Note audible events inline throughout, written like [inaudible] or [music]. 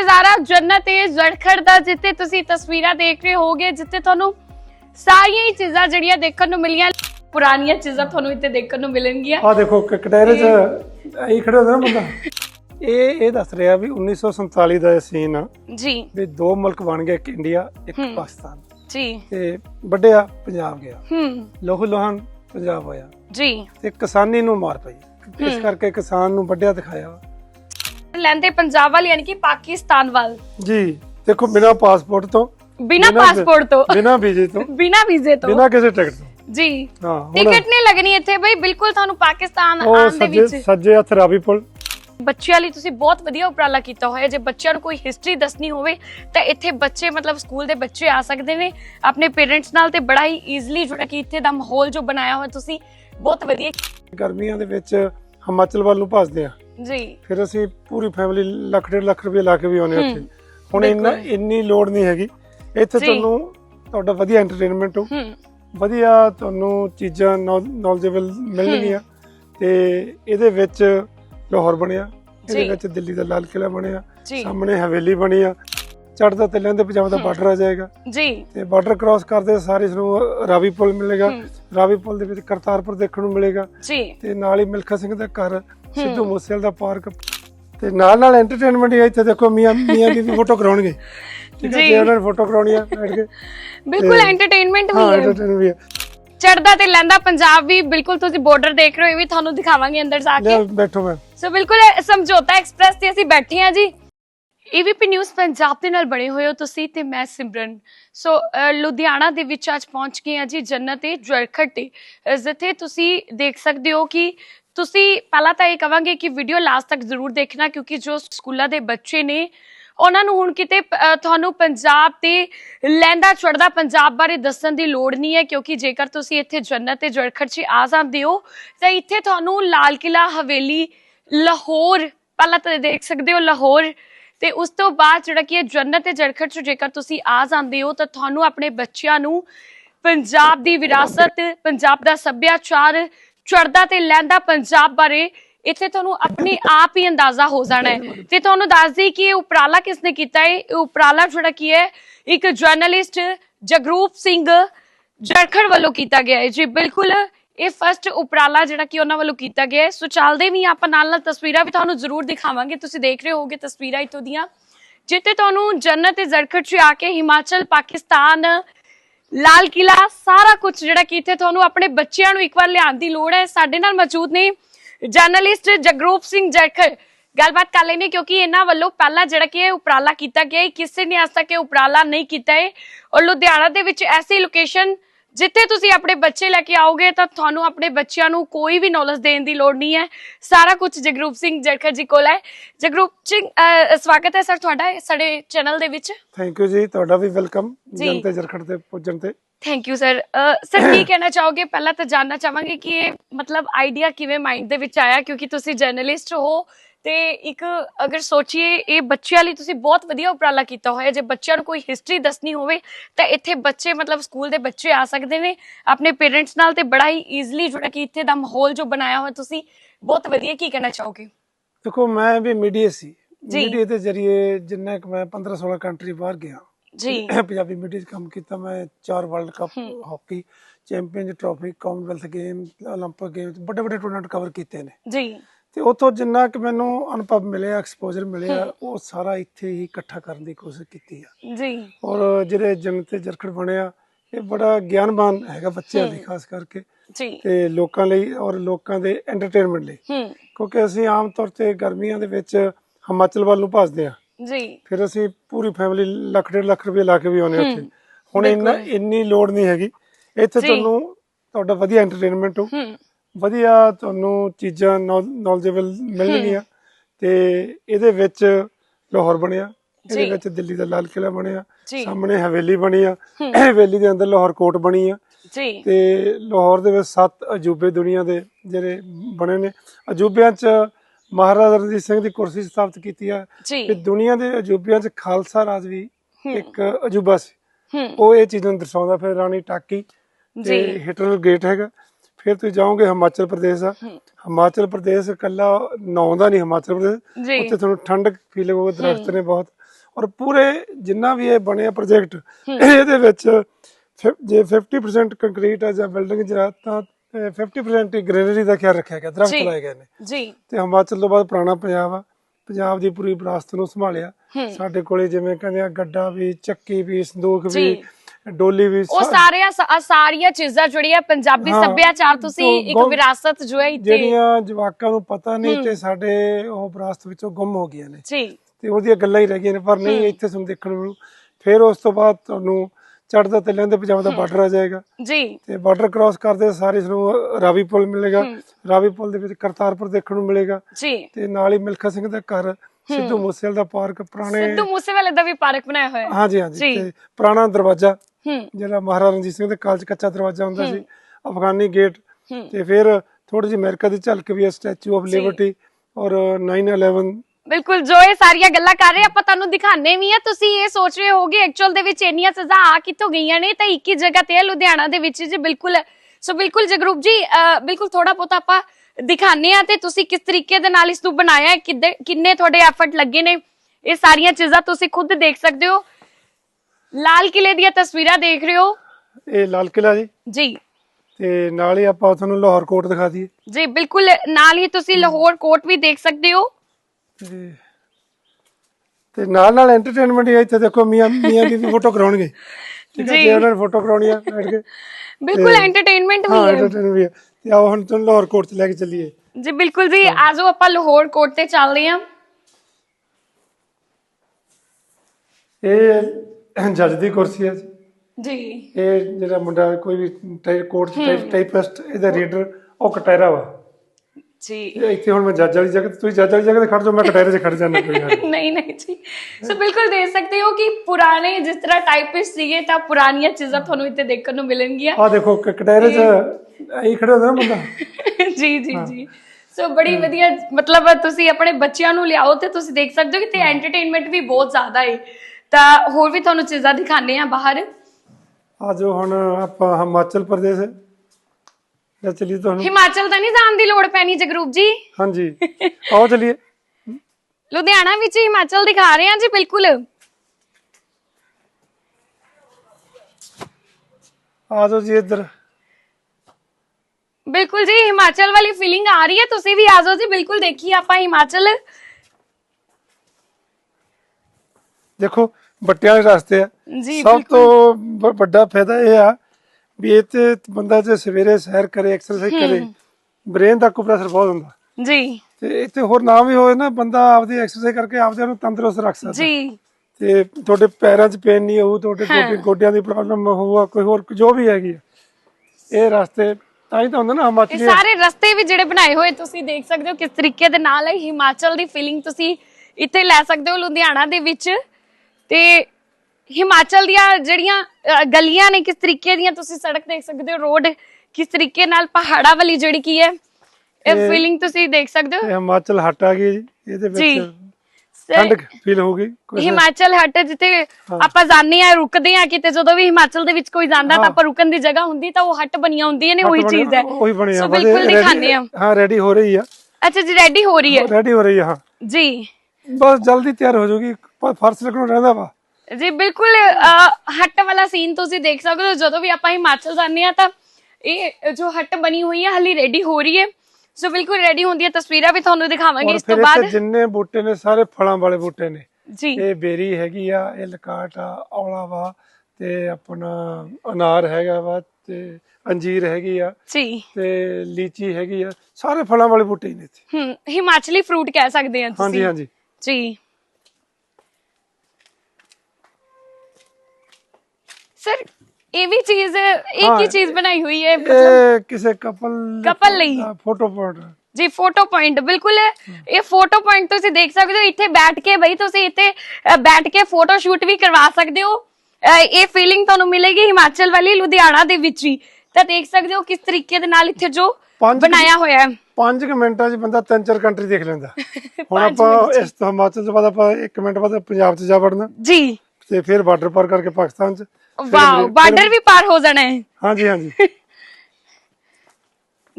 ਨਜ਼ਾਰਾ ਜੰਨਤ ਏ ਜ਼ੜਖੜ ਦਾ ਜਿੱਥੇ ਤੁਸੀਂ ਤਸਵੀਰਾਂ ਦੇਖ ਰਹੇ ਹੋਗੇ ਜਿੱਥੇ ਤੁਹਾਨੂੰ ਸਾਰੀਆਂ ਹੀ ਚੀਜ਼ਾਂ ਜਿਹੜੀਆਂ ਦੇਖਣ ਨੂੰ ਮਿਲੀਆਂ ਪੁਰਾਣੀਆਂ ਚੀਜ਼ਾਂ ਤੁਹਾਨੂੰ ਇੱਥੇ ਦੇਖਣ ਨੂੰ ਮਿਲਣਗੀਆਂ। ਆ ਦੇਖੋ ਕ- ਕਟਹਿਰੇ 'ਚ ਐਂ ਖੜੇ ਹੁੰਦਾ ਨਾ ਬੰਦਾ। ਇਹ ਇਹ ਦੱਸ ਰਿਹਾ ਵੀ 1947 ਦਾ ਇਹ ਸੀਨ ਆ ਜੀ। ਵੀ ਦੋ ਮੁਲਕ ਬਣ ਗਏ ਇੱਕ ਇੰਡੀਆ ਇੱਕ ਹੂੰ। ਪਾਕਿਸਤਾਨ। ਜੀ। ਤੇ ਵੱਡਿਆ ਪੰਜਾਬ ਗਿਆ। ਹੂੰ। ਲੋਹੂ ਲੋਹਾਨ ਪੰਜਾਬ ਹੋਇਆ। ਜੀ। ਤੇ ਕਿਸਾਨੀ ਨੂੰ ਮਾਰ ਪਈ। ਇਸ ਹੂੰ। ਕਰਕੇ ਕਿਸਾਨ ਨੂੰ ਵੱਡਿਆ ਦਿਖਾਇਆ। ਵਾ। ਲੈਂਦੇ ਪੰਜਾਬ ਵੱਲ ਯਾਨੀ ਕਿ ਪਾਕਿਸਤਾਨ ਵੱਲ। ਜੀ ਦੇਖੋ ਬਿਨਾ ਪਾਸਪੋਰਟ ਤੋਂ ਬਿਨਾ ਪਾਸਪੋਰਟ ਤੋਂ। ਬਿਨਾ ਵੀਜ਼ੇ ਤੋਂ। ਬਿਨਾ ਵੀਜ਼ੇ ਤੋਂ। ਬਿਨਾ ਕਿਸੇ ਟਿਕਟ ਤੋਂ। ਜੀ। ਹਾਂ ਟਿਕਟ ਨਹੀਂ ਲੱਗਣੀ ਇੱਥੇ ਬਈ ਬਿਲਕੁਲ ਤੁਹਾਨੂੰ ਪਾਕਿਸਤਾਨ ਆਉਣ ਦੇ ਵਿੱਚ। ਸੱਜੇ ਹੱਥ ਰਾਵੀ ਪੁਲ। ਬੱਚਿਆਂ ਲਈ ਤੁਸੀਂ ਬਹੁਤ ਵਧੀਆ ਉਪਰਾਲਾ ਕੀਤਾ ਹੋਇਆ। ਜੇ ਬੱਚਿਆਂ ਨੂੰ ਕੋਈ ਹਿਸਟਰੀ ਦੱਸਣੀ ਹੋਵੇ ਤਾਂ ਇੱਥੇ ਬੱਚੇ ਮਤਲਬ ਸਕੂਲ ਦੇ ਬੱਚੇ ਆ ਸਕਦੇ ਨੇ। ਆਪਣੇ ਪੇਰੈਂਟਸ ਨਾਲ ਤੇ ਬੜਾ ਹੀ ਈਜ਼ੀਲੀ ਜਿਹੜਾ ਕਿ ਇੱਥੇ ਦਾ ਮਾਹੌਲ ਜੋ ਬਣਾਇਆ ਹੋਇਆ ਤੁਸੀਂ ਬਹੁਤ ਵਧੀਆ ਗਰਮੀਆਂ ਦੇ ਵਿੱਚ ਹਿਮਾਚਲ ਵੱਲ ਨੂੰ ਭੱਜਦੇ ਆ। ਜੀ। ਫਿਰ ਅਸੀਂ ਪੂਰੀ ਫੈਮਿਲੀ ਲੱਖ ਡੇਢ ਲੱਖ ਰੁਪਏ ਲਾ ਕੇ ਵੀ ਹੂੰ, ਉੱਥੇ। ਹੁਣ ਇੰਨਾ। ਇੰਨੀ ਲੋੜ ਨਹੀਂ ਹੈਗੀ। ਇੱਥੇ। ਤੁਹਾਨੂੰ ਤੁਹਾਡਾ ਵਧੀਆ ਐਂਟਰਟੇਨਮੈਂਟ ਹੋ। ਵਧੀਆ ਤੁਹਾਨੂੰ ਚੀਜ਼ਾਂ ਨੌਲੇਜੇਬਲ ਮਿਲਣਗੀਆਂ। ਤੇ ਇਹਦੇ ਵਿੱਚ ਲਾਹੌਰ ਬਣਿਆ। ਇਹਦੇ। ਵਿੱਚ ਦਿੱਲੀ ਦਾ ਲਾਲ ਕਿਲਾ ਬਣਿਆ। ਸਾਹਮਣੇ ਹਵੇਲੀ ਬਣੀ ਆ। ਚੜ੍ਹਦਾ ਤੇ ਲਹਿੰਦੇ ਪੰਜਾਬ ਦਾ ਹੂੰ। ਬਾਰਡਰ ਆ ਜਾਏਗਾ। ਜੀ। ਤੇ ਬਾਰਡਰ ਕ੍ਰਾਸ ਕਰਦੇ ਸਾਰੇ ਇਸ ਨੂੰ ਰਾਵੀ ਪੁਲ ਮਿਲੇਗਾ। ਹੂੰ, ਰਾਵੀ ਪੁਲ ਦੇ ਵਿੱਚ ਕਰਤਾਰਪੁਰ ਦੇਖਣ ਨੂੰ ਮਿਲੇਗਾ। ਜੀ। ਤੇ ਨਾਲ ਹੀ ਮਿਲਖਾ ਸਿੰਘ ਦਾ ਘਰ ਸਿੱਧੂ ਮੂਸੇਵਾਲ ਦਾ ਪਾਰਕ। ਤੇ ਨਾਲ ਨਾਲ ਐਂਟਰਟੇਨਮੈਂਟ ਹੀ ਇੱਥੇ ਦੇਖੋ ਮੀਆਂ ਮੀਆਂ ਦੀ ਫੋਟੋ ਕਰਾਉਣਗੇ। ਠੀਕ ਹੈ ਜੀ। ਜੇ ਉਹਨਾਂ ਨੇ ਫੋਟੋ ਕਰਾਉਣੀ ਆ ਬੈਠ ਕੇ। ਬਿਲਕੁਲ ਐਂਟਰਟੇਨਮੈਂਟ ਹਾਂ ਵੀ ਹੈ ਐਂਟਰਟੇਨਮੈਂਟ ਵੀ ਹੈ। ਚੜਦਾ ਤੇ ਲੈਂਦਾ ਪੰਜਾਬ ਵੀ ਬਿਲਕੁਲ ਤੁਸੀਂ ਬਾਰਡਰ ਦੇਖ ਰਹੇ ਹੋ ਇਹ ਵੀ ਤੁਹਾਨੂੰ ਦਿਖਾਵਾਂਗੇ ਅੰਦਰ ਜਾ ਕੇ। ਬੈਠੋ ਮੈਂ। ਸੋ ਬਿਲਕੁਲ ਸਮਝੌਤਾ ਐਕਸਪ੍ਰੈਸ ਤੇ ਅਸੀਂ ਬੈਠੇ ਹਾਂ ਜੀ। ਏਵੀਪੀ ਨਿਊਜ਼ ਪੰਜਾਬ ਦੇ ਨਾਲ ਬਣੇ ਹੋਏ ਹੋ ਤੁਸੀਂ ਤੇ ਮੈਂ ਸਿਮਰਨ। ਸੋ ਲੁਧਿਆਣਾ ਦੇ ਵਿੱਚ ਅੱਜ ਪਹੁੰਚ ਗਏ ਹਾਂ ਜੀ ਜੰਨਤ ਤੇ ਜਰਖੜ ਤੇ। ਜਿੱਥੇ ਤੁਸੀਂ ਦੇਖ ਸਕਦੇ ਹੋ ਕਿ ਤੁਸੀਂ ਪਹਿਲਾਂ ਤਾਂ ਇਹ ਕਵਾਂਗੇ ਕਿ ਵੀਡੀਓ ਲਾਸਟ ਤੱਕ ਜ਼ਰੂਰ ਦੇਖਣਾ ਕਿਉਂਕਿ ਜੋ ਸਕੂਲਾਂ ਦੇ ਬੱਚੇ ਨੇ, ਉਹਨਾਂ ਨੂੰ ਹੁਣ ਕਿਤੇ ਤੁਹਾਨੂੰ ਪੰਜਾਬ ਤੇ ਲਹਿੰਦਾ ਚੜਦਾ ਪੰਜਾਬ ਬਾਰੇ ਦੱਸਣ ਦੀ ਲੋੜ ਨਹੀਂ ਹੈ ਕਿਉਂਕਿ ਜੇਕਰ ਤੁਸੀਂ ਇੱਥੇ ਜੰਨਤ ਤੇ ਜਰਖੜ 'ਚ ਆ ਜਾਂਦੇ ਹੋ, ਤਾਂ ਇੱਥੇ ਤੁਹਾਨੂੰ ਲਾਲ ਕਿਲਾ ਹਵੇਲੀ, ਲਾਹੌਰ, ਪਹਿਲਾਂ ਤਾਂ ਦੇਖ ਸਕਦੇ ਹੋ ਲਾਹੌਰ ਤੇ ਉਸ ਤੋਂ ਬਾਅਦ ਜਿਹੜਾ ਕਿ ਇਹ ਜੰਨਤ ਤੇ ਜਰਖੜ 'ਚ ਜੇਕਰ ਤੁਸੀਂ ਆ ਜਾਂਦੇ ਹੋ, ਤਾਂ ਤੁਹਾਨੂੰ ਆਪਣੇ ਬੱਚਿਆਂ ਨੂੰ ਪੰਜਾਬ ਦੀ ਵਿਰਾਸਤ, ਪੰਜਾਬ ਦਾ ਸੱਭਿਆਚਾਰ ਚੜਦਾ ਤੇ ਲੈਂਦਾ ਪੰਜਾਬ ਬਾਰੇ ਇੱਥੇ ਤੁਹਾਨੂੰ ਆਪਣੇ ਆਪ ਹੀ ਅੰਦਾਜ਼ਾ ਹੋ ਜਾਣਾ ਹੈ। ਤੇ ਤੁਹਾਨੂੰ ਦੱਸ ਦਈ ਕਿ ਇਹ ਉਪਰਾਲਾ ਕਿਸਨੇ ਕੀਤਾ ਹੈ? ਇਹ ਉਪਰਾਲਾ ਜਿਹੜਾ ਕੀ ਹੈ, ਇੱਕ ਜਰਨਲਿਸਟ ਜਗਰੂਪ ਸਿੰਘ ਜਰਖੜ ਵੱਲੋਂ ਕੀਤਾ ਗਿਆ ਹੈ। ਜੀ, ਬਿਲਕੁਲ ਇਹ ਫਸਟ ਉਪਰਾਲਾ ਜਿਹੜਾ ਕਿ ਉਹਨਾਂ ਵੱਲੋਂ ਕੀਤਾ ਗਿਆ ਹੈ। ਸੋ ਚੱਲਦੇ ਵੀ ਆਪਾਂ ਨਾਲ ਨਾਲ ਤਸਵੀਰਾਂ ਵੀ ਤੁਹਾਨੂੰ ਜ਼ਰੂਰ ਦਿਖਾਵਾਂਗੇ। ਤੁਸੀਂ ਦੇਖ ਰਹੇ ਹੋਗੇ ਤਸਵੀਰਾਂ ਇੱਥੋਂ ਦੀਆਂ। ਜਿੱਥੇ ਤੁਹਾਨੂੰ ਜੰਨਤ ਤੇ ਜਰਖੜ 'ਚ ਆ ਕੇ ਹਿਮਾਚਲ, ਪਾਕਿਸਤਾਨ, ਲਾਲ ਕਿਲਾ ਸਾਰਾ ਕੁਝ ਜਿਹੜਾ ਕਿ ਇੱਥੇ ਤੁਹਾਨੂੰ ਆਪਣੇ ਬੱਚਿਆਂ ਨੂੰ ਇੱਕ ਵਾਰ ਲਿਆਉਣ ਦੀ ਲੋੜ ਹੈ। ਸਾਡੇ ਨਾਲ ਮੌਜੂਦ ਨੇ ਜਰਨਲਿਸਟ ਜਗਰੂਪ ਸਿੰਘ ਜਰਖੜ। ਗੱਲਬਾਤ ਕਰ ਲੈਣੇ ਕਿਉਂਕਿ ਇਹਨਾਂ ਵੱਲੋਂ ਪਹਿਲਾਂ ਜਿਹੜਾ ਕਿ ਇਹ ਉਪਰਾਲਾ ਕੀਤਾ ਗਿਆ ਹੈ। ਕਿਸੇ ਨੇ ਅੱਜ ਤੱਕ ਇਹ ਉਪਰਾਲਾ ਨਹੀਂ ਕੀਤਾ ਹੈ। ਔਰ ਲੁਧਿਆਣਾ ਦੇ ਵਿੱਚ ਐਸੀ ਲੋਕੇਸ਼ਨ ਜਿੱਥੇ ਤੁਸੀਂ ਆਪਣੇ ਬੱਚੇ ਲੈ ਕੇ ਆਓਗੇ ਤਾਂ ਤੁਹਾਨੂੰ ਆਪਣੇ ਬੱਚਿਆਂ ਨੂੰ ਕੋਈ ਵੀ ਨੌਲੇਜ ਦੇਣ ਦੀ ਲੋੜ ਨਹੀਂ ਹੈ। ਸਾਰਾ ਕੁਝ ਜਗਰੂਪ ਸਿੰਘ ਜਰਖੜ ਜੀ ਕੋਲ ਹੈ। ਜਗਰੂਪ ਸਿੰਘ ਸਵਾਗਤ ਹੈ ਸਰ ਤੁਹਾਡਾ ਸਾਡੇ ਚੈਨਲ ਦੇ ਵਿੱਚ। ਥੈਂਕ ਯੂ ਜੀ ਤੁਹਾਡਾ ਵੀ ਵੈਲਕਮ। ਜਨਤੇ ਜਰਖੜ ਤੇ ਪੁੱਜਣ ਤੇ। ਥੈਂਕ ਯੂ ਸਰ ਸਰ ਕੀ ਕਹਿਣਾ ਚਾਹੋਗੇ? ਪਹਿਲਾਂ ਤਾਂ ਜਾਨਣਾ ਚਾਹਾਂਗੇ ਕਿ ਇਹ ਮਤਲਬ ਆਈਡੀਆ ਕਿਵੇਂ ਮਾਈਂਡ ਦੇ ਵਿੱਚ ਆਇਆ? ਕਿਉਂਕਿ ਤੁਸੀਂ ਜਰਨਲਿਸਟ ਹੋ ਤੇ ਇੱਕ ਅਗਰ ਸੋਚੀਏ ਇਹ ਬੱਚਿਆਂ ਲਈ ਤੁਸੀਂ ਬਹੁਤ ਵਧੀਆ ਉਪਰਾਲਾ ਕੀਤਾ ਹੋਇਆ ਜੇ ਬੱਚਿਆਂ ਨੂੰ ਕੋਈ ਹਿਸਟਰੀ ਦੱਸਣੀ ਹੋਵੇ ਤਾਂ ਇੱਥੇ ਬੱਚੇ ਮਤਲਬ ਸਕੂਲ ਦੇ ਬੱਚੇ ਆ ਸਕਦੇ ਨੇ ਆਪਣੇ ਪੇਰੈਂਟਸ ਨਾਲ ਤੇ ਬੜਾ ਹੀ ਈਜ਼ੀਲੀ ਜਿਹੜਾ ਕਿ ਇੱਥੇ ਦਾ ਮਾਹੌਲ ਜੋ ਬਣਾਇਆ ਹੋਇਆ ਤੁਸੀਂ ਬਹੁਤ ਵਧੀਆ ਕੀ ਕਹਿਣਾ ਚਾਹੋਗੇ ਦੇਖੋ ਮੈਂ ਵੀ ਮੀਡੀਆ ਸੀ ਜੀ। ਮੀਡੀਆ ਦੇ ਜ਼ਰੀਏ ਜਿੰਨਾ ਕਿ ਮੈਂ 15 16 ਕੰਟਰੀ ਬਾਹਰ ਗਿਆ ਜੀ [coughs] ਪੰਜਾਬੀ ਮੀਡੀਆ 'ਚ ਕੰਮ ਕੀਤਾ ਮੈਂ ਚਾਰ ਵਰਲਡ ਕੱਪ ਹੂੰ। Hockey champions trophy commonwealth game 올림픽 game ਵੱਡੇ ਵੱਡੇ ਟੂਰਨਾਮੈਂਟ ਕਵਰ ਕੀਤੇ ਨੇ ਜੀ ਤੇ ਉਥੋਂ ਜਿੰਨਾ ਕਿ ਮੈਨੂੰ ਅਨੁਭਵ ਮਿਲਿਆ ਐਕਸਪੋਜ਼ਰ ਮਿਲਿਆ ਉਹ ਸਾਰਾ ਇੱਥੇ ਹੀ ਇਕੱਠਾ ਕਰਨ ਦੀ ਕੋਸ਼ਿਸ਼ ਕੀਤੀ ਆ। ਜੀ। ਔਰ ਜਿਹੜੇ ਜਨਤੇ ਜਰਖੜ ਬਣਿਆ ਇਹ ਬੜਾ ਗਿਆਨਵਾਨ ਹੈਗਾ ਬੱਚਿਆਂ ਲਈ। ਖਾਸ ਕਰਕੇ। ਜੀ। ਤੇ ਲੋਕਾਂ ਲਈ ਔਰ ਲੋਕਾਂ ਦੇ ਐਂਟਰਟੇਨਮੈਂਟ ਲਈ। ਹੂੰ। ਕਿਉਂਕਿ ਅਸੀਂ ਆਮ ਤੌਰ ਤੇ ਗਰਮੀਆਂ ਦੇ ਵਿੱਚ ਹਿਮਾਚਲ ਵੱਲ ਨੂੰ ਭੱਜਦੇ ਆ। ਜੀ। ਫਿਰ ਅਸੀਂ ਪੂਰੀ ਫੈਮਿਲੀ ਲੱਖ ਡੇਢ ਲੱਖ ਰੁਪਏ ਲਾ ਕੇ ਵੀ ਹੂੰ, ਉੱਥੇ। ਹੁਣ ਇੰਨਾ ਲੋੜ ਨਹੀਂ ਹੈਗੀ। ਇੱਥੇ। ਤੁਹਾਨੂੰ ਤੁਹਾਡਾ ਵਧੀਆ ਐਂਟਰਟੇਨਮੈਂਟ ਹੂੰ। ਵਧੀਆ ਤੁਹਾਨੂੰ ਚੀਜ਼ਾਂ ਨੌਲੇਜੇਬਲ ਮਿਲਣਗੀਆਂ। ਤੇ ਇਹਦੇ ਵਿੱਚ ਲਾਹੌਰ ਬਣਿਆ ਇਹਦੇ। ਵਿੱਚ ਦਿੱਲੀ ਦਾ ਲਾਲ ਕਿਲਾ ਬਣਿਆ ਸਾਹਮਣੇ ਹਵੇਲੀ ਬਣੀ ਆ। [clears throat] ਹਵੇਲੀ ਦੇ ਅੰਦਰ ਲਾਹੌਰ ਕੋਟ ਬਣੀ ਆ। ਜੀ। ਤੇ ਲਾਹੌਰ ਦੇ ਵਿੱਚ ਸੱਤ ਅਜੂਬੇ ਦੁਨੀਆ ਦੇ ਜਿਹੜੇ ਬਣੇ ਨੇ। ਅਜੂਬਿਆਂ 'ਚ ਮਹਾਰਾਜਾ ਰਣਜੀਤ ਸਿੰਘ ਦੀ ਕੁਰਸੀ ਸਥਾਪਿਤ ਕੀਤੀ ਆ। ਤੇ ਦੁਨੀਆ ਦੇ ਅਜੂਬਿਆਂ 'ਚ ਖਾਲਸਾ ਰਾਜ ਵੀ। ਇੱਕ ਅਜੂਬਾ ਸੀ। ਉਹ ਇਹ ਚੀਜ਼ਾਂ ਦਰਸਾਉਂਦਾ ਫਿਰ ਰਾਣੀ ਟਾਕੀ ਤੇ ਜੀ ਹਿਟਲਰ ਗੇਟ ਹੈਗਾ। ਫਿਰ ਤੁਸੀਂ ਜਾਓਗੇ ਹਿਮਾਚਲ ਪ੍ਰਦੇਸ਼ ਆ ਹੂੰ। ਹਿਮਾਚਲ ਪ੍ਰਦੇਸ਼ ਇਕੱਲਾ ਨਾਂ ਦਾ ਨਹੀਂ ਹਿਮਾਚਲ ਪ੍ਰਦੇਸ਼। ਉੱਥੇ ਤੁਹਾਨੂੰ ਠੰਡਕ ਫੀਲ ਹੋਊਗਾ ਦਰਖਤ ਨੇ ਬਹੁਤ। ਔਰ ਪੂਰੇ ਜਿੰਨਾ ਵੀ ਇਹ ਬਣਿਆ ਪ੍ਰੋਜੈਕਟ ਇਹਦੇ ਵਿੱਚ ਜੇ 50% ਕੰਕਰੀਟ ਹੈ ਜਾਂ ਬਿਲਡਿੰਗ ਜਾਂ ਤਾਂ ਅਹ, 50% ਹੀ ਗ੍ਰੀਨਰੀ ਦਾ ਖਿਆਲ ਰੱਖਿਆ ਗਿਆ ਦਰਖਤ। ਲਾਏ ਗਏ ਨੇ। ਜੀ। ਤੇ ਹਿਮਾਚਲ ਤੋਂ ਬਾਅਦ ਪੁਰਾਣਾ ਪੰਜਾਬ ਆ। ਪੰਜਾਬ ਦੀ ਪੂਰੀ ਵਿਰਾਸਤ ਨੂੰ ਸੰਭਾਲਿਆ। ਸਾਡੇ ਕੋਲੇ ਜਿਵੇਂ ਕਹਿੰਦੇ ਆ ਗੱਡਾ ਵੀ ਚੱਕੀ ਵੀ ਸੰਦੂਕ ਵੀ ਜੀ। ਡੋਲੀ ਵੀ ਉਹ ਸਾ- ਸਾਰੀਆਂ ਚੀਜ਼ਾਂ ਜਿਹੜੀਆਂ ਪੰਜਾਬੀ ਸੱਭਿਆਚਾਰ ਤੁਸੀਂ ਇੱਕ ਵਿਰਾਸਤ ਜੋ ਹੈ ਇੱਥੇ ਜਿਹੜੀਆਂ ਜਵਾਕਾਂ ਨੂੰ ਪਤਾ ਨਹੀਂ ਤੇ ਸਾਡੇ ਉਹ ਵਿਰਾਸਤ ਵਿੱਚੋਂ ਗੁੰਮ ਹੋ ਗਈਆਂ ਨੇ। ਜੀ। ਤੇ ਉਹਦੀਆਂ ਗੱਲਾਂ ਹੀ ਰਹਿ ਗਈਆਂ ਨੇ ਪਰ ਨਹੀਂ ਇੱਥੇ ਤੁਹਾਨੂੰ ਦੇਖਣ ਨੂੰ ਫਿਰ ਉਸ ਤੋਂ ਬਾਅਦ ਤੁਹਾਨੂੰ ਚੜ੍ਹਦਾ ਤੇ ਲਹਿੰਦੇ ਪਜਾਮਾ ਦਾ ਬਾਰਡਰ ਆ ਜਾਏਗਾ। ਜੀ। ਤੇ ਬਾਰਡਰ ਕ੍ਰਾਸ ਕਰਦੇ ਸਾਰੇ ਤੁਹਾਨੂੰ ਰਾਵੀ ਪੁਲ ਮਿਲੇਗਾ। ਰਾਵੀ ਪੁਲ ਦੇ ਵਿੱਚ ਕਰਤਾਰਪੁਰ ਦੇਖਣ ਨੂੰ ਮਿਲੇਗਾ। ਜੀ। ਤੇ ਨਾਲ ਹੀ ਮਿਲਖਾ ਸਿੰਘ ਦਾ ਘਰ ਸਿੱਧੂ ਮੂਸੇਵਾਲ ਦਾ ਪਾਰਕ ਪੁਰਾਣੇ ਸਿੱਧੂ ਮੂਸੇਵਾਲੇ ਦਾ ਵੀ ਪਾਰਕ ਬਣਾਇਆ ਹੋਇਆ ਹੈ। ਹਾਂਜੀ ਹਾਂਜੀ। ਤੇ ਪੁਰਾਣਾ ਦਰਵਾਜ਼ਾ ਜਿਹੜਾ ਮਹਾਰਾਜਾ ਰਣਜੀਤ ਸਿੰਘ ਦੇ ਕਾਲ ਚ ਕੱਚਾ ਦਰਵਾਜ਼ਾ ਹੁੰਦਾ ਸੀ ਅਫਗਾਨੀ ਗੇਟ। ਤੇ ਫਿਰ ਥੋੜੀ ਜਿਹੀ ਅਮਰੀਕਾ ਦੀ ਝਲਕ ਵੀ ਹੈ ਸਟੈਚੂ ਆਫ ਲਿਬਰਟੀ ਔਰ 9/11 ਬਿਲਕੁਲ ਜੋ ਇਹ ਸਾਰੀਆਂ ਗੱਲਾਂ ਕਰ ਰਹੇ ਆਪਾਂ ਤੁਹਾਨੂੰ ਦਿਖਾਣੇ ਵੀ ਆ। ਤੁਸੀਂ ਇਹ ਸੋਚ ਰਹੇ ਹੋਗੇ ਐਕਚੁਅਲ ਦੇ ਵਿੱਚ ਇੰਨੀਆਂ ਸਜ਼ਾ ਆ ਕਿੱਥੋਂ ਗਈਆਂ ਨੇ? ਤਾਂ ਇੱਕ ਹੀ ਜਗ੍ਹਾ ਤੇ ਲੁਧਿਆਣਾ ਦੇ ਵਿੱਚ ਜੀ ਬਿਲਕੁਲ। ਸੋ ਬਿਲਕੁਲ ਜਗਰੂਪ ਜੀ ਬਿਲਕੁਲ ਥੋੜਾ ਬਹੁਤ ਆਪਾਂ ਦਿਖਾਣੇ ਆ ਤੇ ਤੁਸੀਂ ਕਿਸ ਤਰੀਕੇ ਦੇ ਨਾਲ ਇਸ ਨੂੰ ਬਣਾਇਆ ਹੈ ਕਿੰਨੇ ਤੁਹਾਡੇ ਐਫਰਟ ਲੱਗੇ ਨੇ? ਇਹ ਸਾਰੀਆਂ ਚੀਜ਼ਾਂ ਤੁਸੀਂ ਖੁਦ ਦੇਖ ਸਕਦੇ ਹੋ। ਲਾਲ ਕਿਲੇ ਦੀਆਂ ਤਸਵੀਰਾਂ ਦੇਖ ਰਹੇ ਹੋ? ਇਹ ਲਾਲ ਕਿਲਾ ਜੀ। ਜੀ। ਤੇ ਨਾਲ ਹੀ ਆਪਾਂ ਤੁਹਾਨੂੰ ਲਾਹੌਰ ਕੋਟ ਦਿਖਾ ਦਈਏ। ਜੀ ਬਿਲਕੁਲ ਨਾਲ ਹੀ ਤੁਸੀਂ ਲਾਹੌਰ ਕੋਟ ਵੀ ਦੇਖ ਸਕਦੇ ਹੋ। ਤੇ ਤੇ ਨਾਲ ਨਾਲ ਐਂਟਰਟੇਨਮੈਂਟ ਹੀ ਹੈ ਇੱਥੇ ਦੇਖੋ ਮੀਆਂ ਮੀਆਂ ਦੀ ਵੀ [laughs] ਫੋਟੋ ਕਰਾਉਣਗੇ। ਠੀਕ ਹੈ ਜੀ। ਜੇ ਉਹਨਾਂ ਨੇ ਫੋਟੋ ਕਰਾਉਣੀ ਆ ਬੈਠ ਕੇ। ਬਿਲਕੁਲ ਐਂਟਰਟੇਨਮੈਂਟ ਵੀ ਹਾਂ ਹੈ। ਐਂਟਰਟੇਨਮੈਂਟ ਵੀ ਹੈ ਤੇ ਆਓ ਹੁਣ ਤੁਹਾਨੂੰ ਲਾਹੌਰ ਕੋਟ ਚ ਲੈ ਕੇ ਚੱਲੀਏ। ਜੀ ਬਿਲਕੁਲ ਜੀ। ਆਜੋ ਆਪਾਂ ਲਾਹੌਰ ਕੋਟ ਤੇ ਚੱਲਦੇ ਹਾਂ। ਇਹ ਜੱਜ ਦੀ ਕੁਰਸੀ ਹੈ ਜੀ। ਜੀ। ਇਹ ਜਿਹੜਾ ਮੁੰਡਾ ਕੋਈ ਵੀ ਕੋਰਟ ਚ ਟਾਈਪਿਸਟ ਇਹਦਾ ਰੀਡਰ ਉਹ ਕਟਹਿਰਾ ਵਾ। ਜੀ। ਇਹ ਇੱਥੇ ਹੁਣ ਮੈਂ ਜੱਜ ਵਾਲੀ ਜਗ੍ਹਾ ਤੇ ਤੁਸੀਂ ਜੱਜ ਵਾਲੀ ਜਗ੍ਹਾ ਤੇ ਖੜ ਜਾਓ ਮੈਂ ਕਟਹਿਰੇ 'ਚ ਖੜ ਜਾਣਾ ਕੋਈ ਗੱਲ ਨਹੀਂ। ਨਹੀਂ ਜੀ। ਸੋ ਬਿਲਕੁਲ ਦੇਖ ਸਕਦੇ ਹੋ ਕਿ ਪੁਰਾਣੇ ਜਿਸ ਤਰ੍ਹਾਂ ਟਾਈਪਿਸਟ ਸੀਗੇ ਤਾਂ ਪੁਰਾਣੀਆਂ ਚੀਜ਼ਾਂ ਤੁਹਾਨੂੰ ਇੱਥੇ ਦੇਖਣ ਨੂੰ ਮਿਲਣਗੀਆਂ। ਆਹ ਦੇਖੋ ਕਟਹਿਰੇ 'ਚ ਐਂ ਖੜਾ ਹੁੰਦਾ ਬੰਦਾ ਜੀ ਜੀ ਜੀ। ਸੋ ਬੜੀ ਵਧੀਆ ਮਤਲਬ ਤੁਸੀਂ ਆਪਣੇ ਬੱਚਿਆਂ ਨੂੰ ਲਿਆਓ ਤੇ ਤੁਸੀਂ ਦੇਖ ਸਕਦੇ ਹੋ ਕਿ ਤੇ ਐਂਟਰਟੇਨਮੈਂਟ ਵੀ ਬਹੁਤ ਜ਼ਿਆਦਾ ਹੈ ਤਾਂ ਹੋਰ ਵੀ ਤੁਹਾਨੂੰ ਚੀਜ਼ਾਂ ਦਿਖਾਣੇ ਆ ਬਾਹਰ। ਆ ਜੋ ਹੁਣ ਆਪਾਂ ਹਿਮਾਚਲ ਪ੍ਰਦੇਸ਼। ਲੈ ਚਲੀਏ ਤੁਹਾਨੂੰ। ਹਿਮਾਚਲ ਤਾਂ ਨਹੀਂ ਜਾਣ ਦੀ ਲੋੜ ਪੈਣੀ ਜਗਰੂਪ ਜੀ। ਹਾਂਜੀ। ਆਓ ਚਲੀਏ। ਲੁਧਿਆਣਾ ਵਿੱਚ ਹਿਮਾਚਲ ਦਿਖਾ ਰਹੇ ਹਾਂ ਜੀ ਬਿਲਕੁਲ। ਆ ਜਾਓ ਜੀ ਇੱਧਰ। ਬਿਲਕੁਲ ਜੀ ਹਿਮਾਚਲ ਵਾਲੀ ਫੀਲਿੰਗ ਆ ਰਹੀ ਹੈ। ਤੁਸੀਂ ਵੀ ਆ ਜਾਓ ਜੀ ਬਿਲਕੁਲ ਦੇਖੀਏ ਆਪਾਂ ਹਿਮਾਚਲ। ਦੇਖੋ ਬੱਟਿਆਂ ਦੇ ਰਸਤੇ ਆ। ਜੀ ਸਭ ਤੋਂ ਵ- ਵੱਡਾ ਫਾਇਦਾ ਇਹ ਆ ਵੀ ਇੱਥੇ ਬੰਦਾ ਜੇ ਸਵੇਰੇ ਸੈਰ ਕਰੇ ਐਕਸਰਸਾਈਜ਼ ਕਰੇ ਬ੍ਰੇਨ ਦਾ ਪ੍ਰੈਸ਼ਰ ਬਹੁਤ ਹੁੰਦਾ। ਜੀ। ਤੇ ਇੱਥੇ ਹੋਰ ਨਾ ਵੀ ਹੋਵੇ ਨਾ ਬੰਦਾ ਆਪਦੀ ਐਕਸਰਸਾਈਜ਼ ਕਰਕੇ ਆਪਦੇ ਨੂੰ ਤੰਦਰੁਸਤ ਰੱਖ ਸਕਦਾ। ਜੀ। ਤੇ ਤੁਹਾਡੇ ਪੈਰਾਂ 'ਚ ਪੇਨ ਨਹੀਂ ਹੋਊ ਤੁਹਾਡੇ ਗੋਡੇ ਗੋਡਿਆਂ ਦੀ ਪ੍ਰੋਬਲਮ ਹੋਊਗਾ ਕੋਈ ਹੋਰ ਜੋ ਵੀ ਹੈਗੀ ਆ। ਇਹ ਰਸਤੇ ਤਾਂ ਹੀ ਤਾਂ ਹੁੰਦਾ ਨਾ ਇਹ ਹਿਮਾਚਲੀ ਸਾਰੇ ਰਸਤੇ ਵੀ ਜਿਹੜੇ ਬਣਾਏ ਹੋਏ ਤੁਸੀਂ ਦੇਖ ਸਕਦੇ ਹੋ ਕਿਸ ਤਰੀਕੇ ਦੇ ਨਾਲ ਹੈ ਹਿਮਾਚਲ ਦੀ ਫੀਲਿੰਗ ਤੁਸੀਂ ਇੱਥੇ ਲੈ ਸਕਦੇ ਹੋ ਲੁਧਿਆਣਾ ਦੇ ਵਿੱਚ। ਤੇ ਹਿਮਾਚਲ ਦੀਆਂ ਜਿਹੜੀਆਂ ਗਲੀਆਂ ਨੇ ਕਿਸ ਤਰੀਕੇ ਦੀਆਂ ਤੁਸੀਂ ਸੜਕ ਦੇਖ ਸਕਦੇ ਹੋ ਰੋਡ ਕਿਸ ਤਰੀਕੇ ਨਾਲ ਪਹਾੜਾਂ ਵਾਲੀ ਜਿਹੜੀ ਕੀ ਹੈ ਇਹ ਫੀਲਿੰਗ ਤੁਸੀਂ ਦੇਖ ਸਕਦੇ ਹੋ? ਹਿਮਾਚਲ ਹਟ ਆ ਗਈ ਜੀ ਇਹਦੇ। ਵਿੱਚ ਠੰਡ ਫੀਲ ਹੋਊਗੀ ਕੁਛ ਹਿਮਾਚਲ ਹਟ ਜਿੱਥੇ ਆਪਾਂ ਜਾਂਦੇ ਆ ਰੁਕਦੇ ਆ ਕਿਤੇ ਜਦੋਂ ਵੀ ਹਿਮਾਚਲ ਦੇ ਵਿੱਚ ਕੋਈ ਜਾਂਦਾ ਤਾਂ ਹਾਂ। ਆਪਾਂ ਰੁਕਣ ਦੀ ਜਗ੍ਹਾ ਹੁੰਦੀ ਤਾਂ ਉਹ ਹਟ ਬਣੀਆਂ ਹੁੰਦੀਆਂ ਨੇ ਉਹੀ ਚੀਜ਼ ਹੈ। ਉਹੀ ਬਣਿਆ ਸੋ ਬਿਲਕੁਲ ਦਿਖਾਣੇ ਆ ਹਾਂ। ਰੈਡੀ ਹੋ ਰਹੀ ਆ। ਅੱਛਾ ਜੀ ਰੈਡੀ ਹੋ ਰਹੀ ਹੈ। ਰੈਡੀ ਹੋ ਰਹੀ ਆ ਹਾਂ। ਜੀ। ਬਸ ਜਲਦੀ ਤਿਆਰ ਹੋ ਜਾਊਗੀ ਫਰਸ਼ ਲੱਗਣੋਂ ਰਹਿੰਦਾ ਵਾ। ਜੀ ਬਿਲਕੁਲ ਅਹ, ਹੱਟ ਵਾਲਾ ਸੀਨ ਤੁਸੀਂ ਦੇਖ ਸਕਦੇ ਹੋ ਜਦੋਂ ਵੀ ਆਪਾਂ ਹਿਮਾਚਲ ਜਾਂਦੇ ਆ ਤਾਂ ਇਹ ਜੋ ਹੱਟ ਬਣੀ ਹੋਈ ਹੈ ਹਲੀ ਰੈਡੀ ਹੋ ਰਹੀ ਹੈ। ਸੋ ਬਿਲਕੁਲ ਰੈਡੀ ਹੁੰਦੀ ਹੈ ਤਸਵੀਰਾਂ ਵੀ ਤੁਹਾਨੂੰ ਦਿਖਾਵਾਂਗੇ ਔਰ ਇਸ ਤੋਂ ਫਿਰ ਇੱਥੇ ਬਾਅਦ ਜਿੰਨੇ ਬੂਟੇ ਨੇ ਸਾਰੇ ਫਲਾਂ ਵਾਲੇ ਬੂਟੇ ਨੇ। ਜੀ। ਇਹ ਬੇਰੀ ਹੈਗੀ ਆ ਇਹ ਲਕਾਟ ਆ ਔਲਾ ਵਾ ਤੇ ਆਪਣਾ ਅਨਾਰ ਹੈਗਾ ਵਾ ਤੇ ਅੰਜੀਰ ਹੈਗੀ ਆ ਜੀ। ਤੇ ਲੀਚੀ ਹੈਗੀ ਆ ਸਾਰੇ ਫਲਾਂ ਵਾਲੇ ਬੂਟੇ ਹੀ ਨੇ ਇੱਥੇ। ਹਮ ਹਿਮਾਚਲੀ ਫਰੂਟ ਕਹਿ ਸਕਦੇ ਆ ਹਾਂਜੀ ਤੁਸੀਂ ਹਾਂਜੀ। ਜੀ। ਸਰ ਇਹ ਵੀ ਚੀਜ਼ ਇੱਕ ਹੀ ਹਾਂ, ਚੀਜ਼ ਬਣਾਈ ਹੋਈ ਹੈ? ਇਹ ਕਿਸੇ ਕਪਲ Couple ਲਈ। ਫੋਟੋ ਪੁਆਇੰਟ ਜੀ ਫੋਟੋ ਪੁਆਇੰਟ ਬਿਲਕੁਲ। ਇਹ ਫੋਟੋ ਪੁਆਇੰਟ ਤੁਸੀਂ ਦੇਖ ਸਕਦੇ ਹੋ ਇੱਥੇ ਬੈਠ ਕੇ ਬਈ ਤੁਸੀਂ ਇੱਥੇ ਅ, ਬੈਠ ਕੇ ਫੋਟੋ ਸ਼ੂਟ ਵੀ ਕਰਵਾ ਸਕਦੇ ਹੋ। ਅ, ਇਹ ਫੀਲਿੰਗ ਤੁਹਾਨੂੰ ਮਿਲੇਗੀ ਹਿਮਾਚਲ ਵਾਲੀ ਲੁਧਿਆਣਾ ਦੇ ਵਿੱਚ ਹੀ। ਤਾਂ ਦੇਖ ਸਕਦੇ ਹੋ ਕਿਸ ਤਰੀਕੇ ਦੇ ਨਾਲ ਇੱਥੇ ਜੋ ਪੰਜ- ਬਣਾਇਆ ਹੋਇਆ ਹੈ। 5 ਮਿੰਟਾਂ 'ਚ ਬੰਦਾ ਤਿੰਨ ਚਾਰ ਕੰਟਰੀ ਦੇਖ ਲੈਂਦਾ। [laughs] ਹੁਣ ਆਪਾਂ ਇਸ ਤੋਂ ਹਿਮਾਚਲ ਤੋਂ ਬਾਅਦ ਆਪਾਂ 1 ਮਿੰਟ ਬਾਅਦ ਪੰਜਾਬ 'ਚ ਜਾ ਵੜਨਾ। ਜੀ। ਤੇ ਫਿਰ ਬਾਰਡਰ ਪਾਰ ਕਰਕੇ ਪਾਕਿਸਤਾਨ 'ਚ। ਵਾਓ ਬਾਰਡਰ ਵੀ ਪਾਰ ਹੋ ਜਾਣਾ ਹੈ। ਹਾਂਜੀ ਹਾਂਜੀ। [laughs]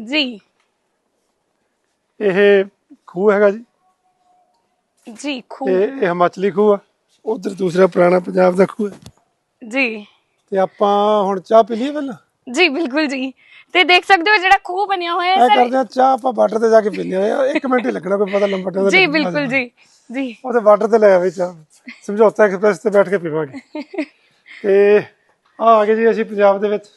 ਜੀ। ਇਹ ਖੂਹ ਹੈਗਾ ਜੀ। ਜੀ ਖੂਬ ਇਹ ਇਹ ਹਿਮਾਚਲੀ ਖੂਹ ਆ। ਉਧਰ ਦੂਸਰਾ ਪੁਰਾਣਾ ਪੰਜਾਬ ਦਾ ਖੂਹ ਹੈ। ਜੀ। ਤੇ ਆਪਾਂ ਹੁਣ ਚਾਹ ਪੀ ਲਈਏ ਪਹਿਲਾਂ? ਜੀ ਬਿਲਕੁਲ ਜੀ। ਤੇ ਦੇਖ ਸਕਦੇ ਹੋ ਜਿਹੜਾ ਖੂਹ ਬਣਿਆ ਹੋਇਆ ਹੈ ਐ ਸਰ। ਕਰਦੇ ਆ ਚਾਹ ਆਪਾਂ ਬਾਰਡਰ ਤੇ ਜਾ ਕੇ ਪੀਂਦੇ ਆ ਇੱਕ ਮਿੰਟ ਹੀ ਲੱਗਣਾ ਕੋਈ ਪਤਾ ਲੰਬਾ ਟਾਈਮ ਜੀ ਬਿਲਕੁਲ ਜੀ ਜੀ ਉਹਦੇ ਬਾਰਡਰ ਤੇ ਲੈ ਆਵੇ ਚਾਹ। ਸਮਝੌਤਾ ਐਕਸਪ੍ਰੈਸ ਤੇ ਬੈਠ ਕੇ ਪੀਵਾਂਗੇ। [laughs] ਤੇ ਆ ਆ ਗਏ ਜੀ ਅਸੀਂ ਪੰਜਾਬ ਦੇ ਵਿੱਚ।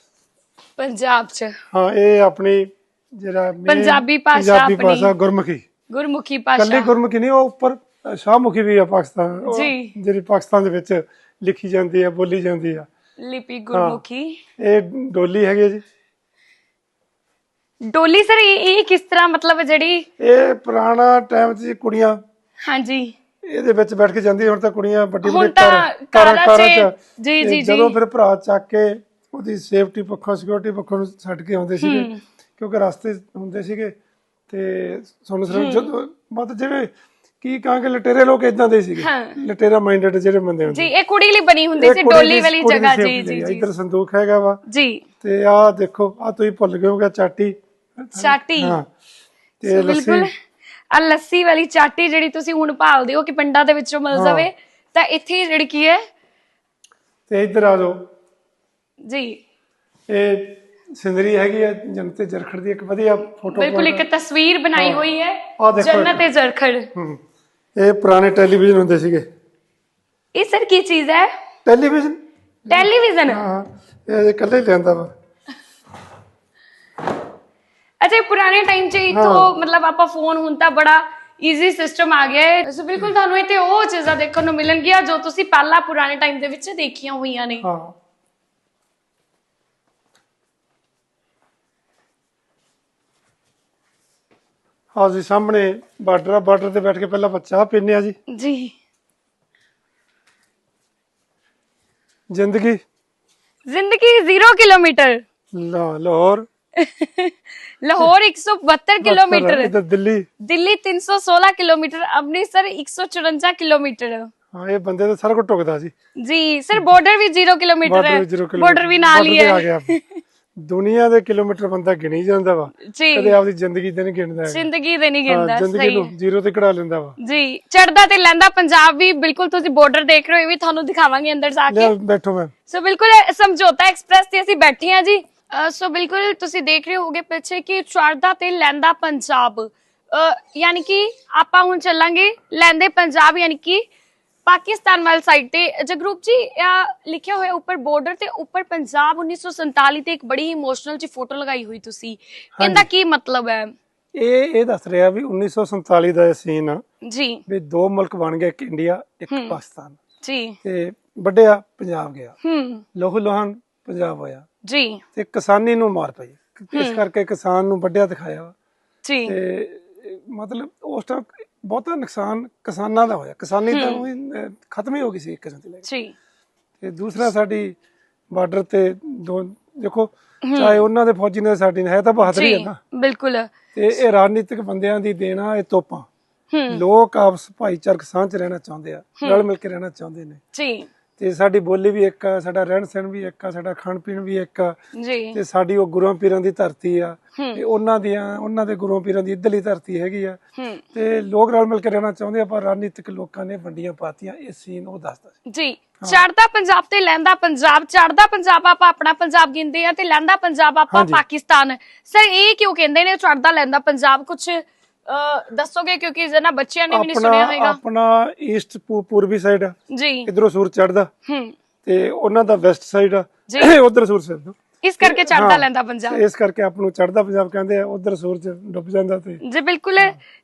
ਪੰਜਾਬ ਚ। ਹਾਂ ਇਹ ਆਪਣੀ ਜਿਹੜਾ main ਪੰਜਾਬੀ ਭਾਸ਼ਾ ਪੰਜਾਬੀ ਆਪਣੀ। ਭਾਸ਼ਾ ਗੁਰਮੁਖੀ। ਗੁਰਮੁਖੀ ਕੱਲੀ ਭਾਸ਼ਾ ਗੁਰਮੁਖੀ ਨਹੀਂ ਉਹ ਉੱਪਰ ਅ, ਸ਼ਾਹਮੁਖੀ ਵੀ ਆ ਪਾਕਿਸਤਾਨ। ਉਹ ਜੀ। ਜਿਹੜੀ ਪਾਕਿਸਤਾਨ ਦੇ ਵਿੱਚ ਲਿਖੀ ਜਾਂਦੀ ਆ ਬੋਲੀ ਜਾਂਦੀ ਆ। ਲਿਪੀ ਗੁਰਮੁਖੀ। ਇਹ ਡੋਲੀ ਹੈਗੀ ਜੀ। ਡੋਲੀ ਸਰ ਇਹ ਕਿਸ ਤਰ੍ਹਾਂ ਮਤਲਬ ਜਿਹੜੀ ਇਹ ਪੁਰਾਣਾ ਟਾਈਮ 'ਚ ਜੀ ਕੁੜੀਆਂ। ਹਾਂਜੀ। ਇਹਦੇ ਵਿੱਚ ਬੈਠ ਕੇ ਜਾਂਦੀ ਹੁਣ ਤਾਂ ਕੁੜੀਆਂ ਵੱਡੀ ਹੁਣ ਵੱਡੀ ਤਾਂ ਕਾਰਾਂ ਘਰਾਂ 'ਚ। ਜੀ, ਜੀ, ਜੀ। ਜਦੋਂ ਫਿਰ ਭਰਾ ਚੱਕ ਕੇ ਉਹਦੀ ਸੇਫਟੀ ਪੱਖੋਂ ਸਿਕਿਉਰਿਟੀ ਪੱਖੋਂ ਨੂੰ ਛੱਡ ਕੇ ਆਉਂਦੇ ਸੀਗੇ ਕਿਉਂਕਿ ਰਸਤੇ ਹੁੰਦੇ ਸੀਗੇ ਤੇ ਸੁਣ ਸੁਣ ਜਦੋਂ ਮਤ ਜਿਵੇਂ ਕੀ ਕਹਾਂਗੇ ਲਟੇਰੇ ਲੋਕ ਇਦਾਂ ਦੇ ਸੀਗੇ। ਲਟੇਰਾ ਮਾਈਂਡਡ ਜਿਹੜੇ ਬੰਦੇ ਹੁੰਦੇ ਜੀ ਇਹ ਕੁੜੀ ਲਈ ਬਣੀ ਹੁੰਦੀ ਸੀ ਡੋਲੀ ਵਾਲੀ ਜਗ੍ਹਾ। ਜੀ ਜੀ। ਜੀ। ਇੱਧਰ ਸੰਦੂਕ ਹੈਗਾ ਵਾ। ਜੀ। ਤੇ ਆਹ ਦੇਖੋ ਆ ਤੁਸੀਂ ਭੁੱਲ ਗਏ ਹੋਗੇ ਚਾਟੀ। ਚਾਟੀ। ਹਾਂ। ਤੇ ਬਿਲਕੁਲ ਆ ਲੱਸੀ ਵਾਲੀ ਚਾਟੀ ਜਿਹੜੀ ਤੁਸੀਂ ਹੁਣ ਭਾਲਦੇ ਹੋ ਕਿ ਪਿੰਡਾਂ ਦੇ ਵਿੱਚੋਂ ਮਿਲ ਜਾਵੇ ਤਾਂ ਇੱਥੇ ਜਿਹੜੀ ਕੀ ਹੈ? ਤੇ ਇੱਧਰ ਆ ਜਾਓ। ਜੀ। ਇਹ ਸਿੰਦਰੀ ਹੈਗੀ ਆ ਜਨਤੇ ਜਰਖੜ ਦੀ ਇੱਕ ਵਧੀਆ ਫੋਟੋ ਬਿਲਕੁਲ ਇੱਕ ਤਸਵੀਰ ਬਣਾਈ ਹੋਈ ਹੈ ਦੇਖੋ ਜੰਨਤ ਤੇ ਜ਼ਰਖੜ। ਇਹ ਪੁਰਾਣੇ ਟੈਲੀਵਿਜ਼ਨ ਹੁੰਦੇ ਸੀਗੇ। ਇਹ ਸਰ ਕੀ ਚੀਜ਼ ਹੈ? ਟੈਲੀਵਿਜ਼ਨ। ਟੈਲੀਵਿਜ਼ਨ? ਹਾਂ ਇਹ ਇਕੱਲੇ ਹੀ ਲੈਂਦਾ ਵਾ। ਅੱਛਾ ਇਹ ਪੁਰਾਣੇ ਟਾਈਮ 'ਚ ਇਥੋਂ ਮਤਲਬ ਆਪਾਂ ਫੋਨ ਹੁਣ ਤਾਂ ਬੜਾ ਈਜ਼ੀ ਸਿਸਟਮ ਆ ਗਿਆ ਹੈ। ਸੋ ਬਿਲਕੁਲ ਤੁਹਾਨੂੰ ਇੱਥੇ ਉਹ ਚੀਜ਼ਾਂ ਦੇਖਣ ਨੂੰ ਮਿਲਣਗੀਆਂ ਜੋ ਤੁਸੀਂ ਪਹਿਲਾਂ ਪੁਰਾਣੇ ਟਾਈਮ ਦੇ ਵਿੱਚ ਦੇਖੀਆਂ ਹੋਈਆਂ ਨੇ। ਹਾਂ। ਹਾਂ ਜੀ ਸਾਹਮਣੇ ਬਾਰਡਰ ਆ ਬਾਰਡਰ ਤੇ ਬੈਠ ਕੇ ਪਹਿਲਾਂ ਚਾਹ ਪੀਨੇ ਆ ਜੀ। ਜੀ। ਜ਼ਿੰਦਗੀ। ਜ਼ਿੰਦਗੀ 0 ਕਿਲੋਮੀਟਰ। ਲਾਹੌਰ। ਲਾਹੌਰ 172 ਕਿਲੋਮੀਟਰ ਇੱਧਰ ਦਿੱਲੀ ਦਿੱਲੀ 316 ਕਿਲੋਮੀਟਰ ਅੰਮ੍ਰਿਤਸਰ 154 ਕਿਲੋਮੀਟਰ ਹਾਂ ਇਹ ਬੰਦੇ ਤਾਂ ਸਾਰਾ ਕੁਝ ਟੁਕਦਾ ਸੀ ਜੀ ਸਰ ਬਾਰਡਰ ਵੀ 0 ਕਿਲੋਮੀਟਰ ਹੈ ਵੀ zero ਬਾਰਡਰ ਵੀ ਨਾਲ ਹੀ border ਤੇ ਆ ਹੈ ਗਿਆ ਦੁਨੀਆ ਦੇ ਕਿਲੋਮੀਟਰ ਬੰਦਾ ਗਿਣੀ ਜਾਂਦਾ ਵਾ ਜੀ ਕਦੇ ਆਪਦੀ ਜ਼ਿੰਦਗੀ ਤੇ ਨਹੀਂ ਗਿਣਦਾ ਹੈਗਾ। ਜ਼ਿੰਦਗੀ ਦੇ ਨਹੀਂ ਹਾਂ, ਗਿੰਦਾ ਜ਼ਿੰਦਗੀ ਸਹੀ ਨੂੰ ਜ਼ੀਰੋ ਤੇ ਕਢਾ ਲੈਂਦਾ ਵਾ ਜੀ ਚੜਦਾ ਤੇ ਲੈਂਦਾ ਪੰਜਾਬ ਵੀ ਬਿਲਕੁਲ ਤੁਸੀਂ ਬਾਰਡਰ ਦੇਖ ਰਹੇ ਹੋ ਇਹ ਵੀ ਤੁਹਾਨੂੰ ਦਿਖਾਵਾਂਗੇ ਅੰਦਰ ਜਾ ਕੇ ਲੈ ਬੈਠੋ ਮੈਂ ਸੋ ਬਿਲਕੁਲ ਇਹ ਸਮਝੌਤਾ ਐਕਸਪ੍ਰੈਸ ਤੇ ਅਸੀਂ ਬੈਠੇ ਹਾਂ ਜੀ ਸੋ ਬਿਲਕੁਲ ਤੁਸੀਂ ਦੇਖ ਰਹੇ ਹੋਗੇ ਪਿੱਛੇ ਕਿ ਚੜਦਾ ਤੇ ਲੈਂਦਾ ਪੰਜਾਬ। ਯਾਨੀ ਕਿ ਆਪਾਂ ਹੁਣ ਚੱਲਾਂਗੇ ਲੈਂਦੇ ਪੰਜਾਬ ਯਾਨੀ ਕਿ ਪਾਕਿਸਤਾਨ ਵਾਲ ਸਾਈਡ ਤੇ। ਜਗਰੂਪ ਜੀ ਲਿਖਿਆ ਹੋਇਆ ਉੱਪਰ ਬਾਰਡਰ ਤੇ ਉੱਪਰ ਪੰਜਾਬ 1947 ਤੇ ਇੱਕ ਬੜੀ ਇਮੋਸ਼ਨਲ ਜੀ ਫੋਟੋ ਲਗਾਈ ਹੋਈ ਤੁਸੀਂ। ਇਹਦਾ ਕੀ ਮਤਲਬ ਹੈ? ਇਹ ਇਹ ਦੱਸ ਰਿਹਾ ਵੀ 1947 ਦਾ ਸੀਨ ਆ ਜੀ। ਵੀ ਦੋ ਮੁਲਕ ਬਣ ਗਏ ਇੱਕ ਇੰਡੀਆ ਇੱਕ ਪਾਕਿਸਤਾਨ। ਜੀ। ਤੇ ਵੱਡਿਆ ਪੰਜਾਬ ਗਿਆ। ਹੂੰ। ਲੋਹ ਲੋਹਾਨ ਪੰਜਾਬ ਹੋਇਆ। ਜੀ। ਤੇ ਕਿਸਾਨੀ ਨੂੰ ਮਾਰ ਪਈ। ਇਸ ਕਰਕੇ ਕਿਸਾਨ ਨੂੰ ਵੱਡਿਆ ਦਿਖਾਇਆ। ਜੀ। ਤੇ ਮਤਲਬ ਉਸ ਟਾਈਮ ਬਹੁਤਾ ਨੁਕਸਾਨ ਕਿਸਾਨਾਂ ਦਾ ਹੋਇਆ। ਕਿਸਾਨੀ ਤਾਂ ਖਤਮ ਹੀ ਹੋ ਗਈ ਸੀ ਇੱਕ ਕਿਸਮ ਦੀ। ਜੀ। ਤੇ ਦੂਸਰਾ ਸਾਡੀ ਬਾਰਡਰ ਤੇ ਦੋ ਦੇਖੋ ਚਾਹੇ ਉਹਨਾਂ ਦੇ ਫੌਜੀ ਨੇ ਸਾਡੀ ਹੈ ਤਾਂ ਬਹਾਦਰੀ ਹੈ ਜੀ ਨਾ। ਬਿਲਕੁਲ। ਤੇ ਇਹ ਰਾਜਨੀਤਿਕ ਬੰਦਿਆਂ ਦੀ ਦੇਣਾ ਇਹ ਤੋਪਾਂ। ਲੋਕ ਆਪਸ ਭਾਈਚਾਰਕ ਸਾਂਝ ਰਹਿਣਾ ਚਾਹੁੰਦੇ ਆ ਰਲ ਮਿਲ ਕੇ ਰਹਿਣਾ ਚਾਹੁੰਦੇ ਨੇ। ਜੀ। ਤੇ ਸਾਡੀ ਬੋਲੀ ਵੀ ਇੱਕ ਆ ਸਾਡਾ ਰਹਿਣ ਸਹਿਣ ਵੀ ਇੱਕ ਆ ਸਾਡਾ ਖਾਣ ਪੀਣ ਵੀ ਇੱਕ ਆ। ਜੀ। ਤੇ ਸਾਡੀ ਉਹ ਗੁਰੂਆਂ ਪੀਰਾਂ ਦੀ ਧਰਤੀ ਆ। ਤੇ ਉਹਨਾਂ ਦੀਆਂ ਉਹਨਾਂ ਦੇ ਗੁਰੂਆਂ ਪੀਰਾਂ ਦੀ ਇੱਧਰਲੀ ਧਰਤੀ ਹੈਗੀ ਆ। ਤੇ ਲੋਕ ਰਲ ਮਿਲ ਕੇ ਰਹਿਣਾ ਚਾਹੁੰਦੇ ਆ ਪਰ ਰਾਜਨੀਤਿਕ ਲੋਕਾਂ ਨੇ ਵੰਡੀਆਂ ਪਾਤੀਆਂ ਇਹ ਸੀਨ ਉਹ ਦੱਸਦਾ ਸੀ। ਜੀ। ਚੜਦਾ ਪੰਜਾਬ ਤੇ ਲੈਂਦਾ ਪੰਜਾਬ ਚੜਦਾ ਪੰਜਾਬ ਆਪਾਂ ਆਪਣਾ ਪੰਜਾਬ ਗਿਣਦੇ ਆ ਤੇ ਲੈਂਦਾ ਪੰਜਾਬ ਆਪਾਂ। ਪਾਕਿਸਤਾਨ। ਸਰ ਇਹ ਕਿਉਂ ਕਹਿੰਦੇ ਨੇ ਚੜਦਾ ਲੈਂਦਾ ਪੰਜਾਬ ਕੁਝ ਦੱਸੋਗੇ? ਕਿਉਂਕਿ ਜਨਾ ਬੱਚਿਆਂ ਨੇ ਵੀ ਨਹੀਂ ਆਪਣਾ ਸੁਣਿਆ ਹੋਵੇਗਾ ਆਪਣਾ ਈਸਟ ਪੂਰਬੀ ਸਾਈਡ ਆ। ਜੀ। ਇਧਰੋਂ ਸੂਰਜ ਚੜਦਾ ਹੂੰ। ਤੇ ਉਹਨਾਂ ਦਾ ਵੈਸਟ ਸਾਈਡ ਆ। ਜੀ। [coughs] ਉਧਰ ਸੂਰਜ ਚੜਦਾ ਇਸ ਕਰਕੇ ਚੜਦਾ ਹਾਂ। ਲੈਂਦਾ ਪੰਜਾਬ। ਤੇ ਇਸ ਕਰਕੇ ਆਪ ਨੂੰ ਚੜਦਾ ਪੰਜਾਬ ਕਹਿੰਦੇ ਆ ਉਧਰ ਸੂਰਜ ਡੁੱਬ ਜਾਂਦਾ ਤੇ ਜੀ ਬਿਲਕੁਲ।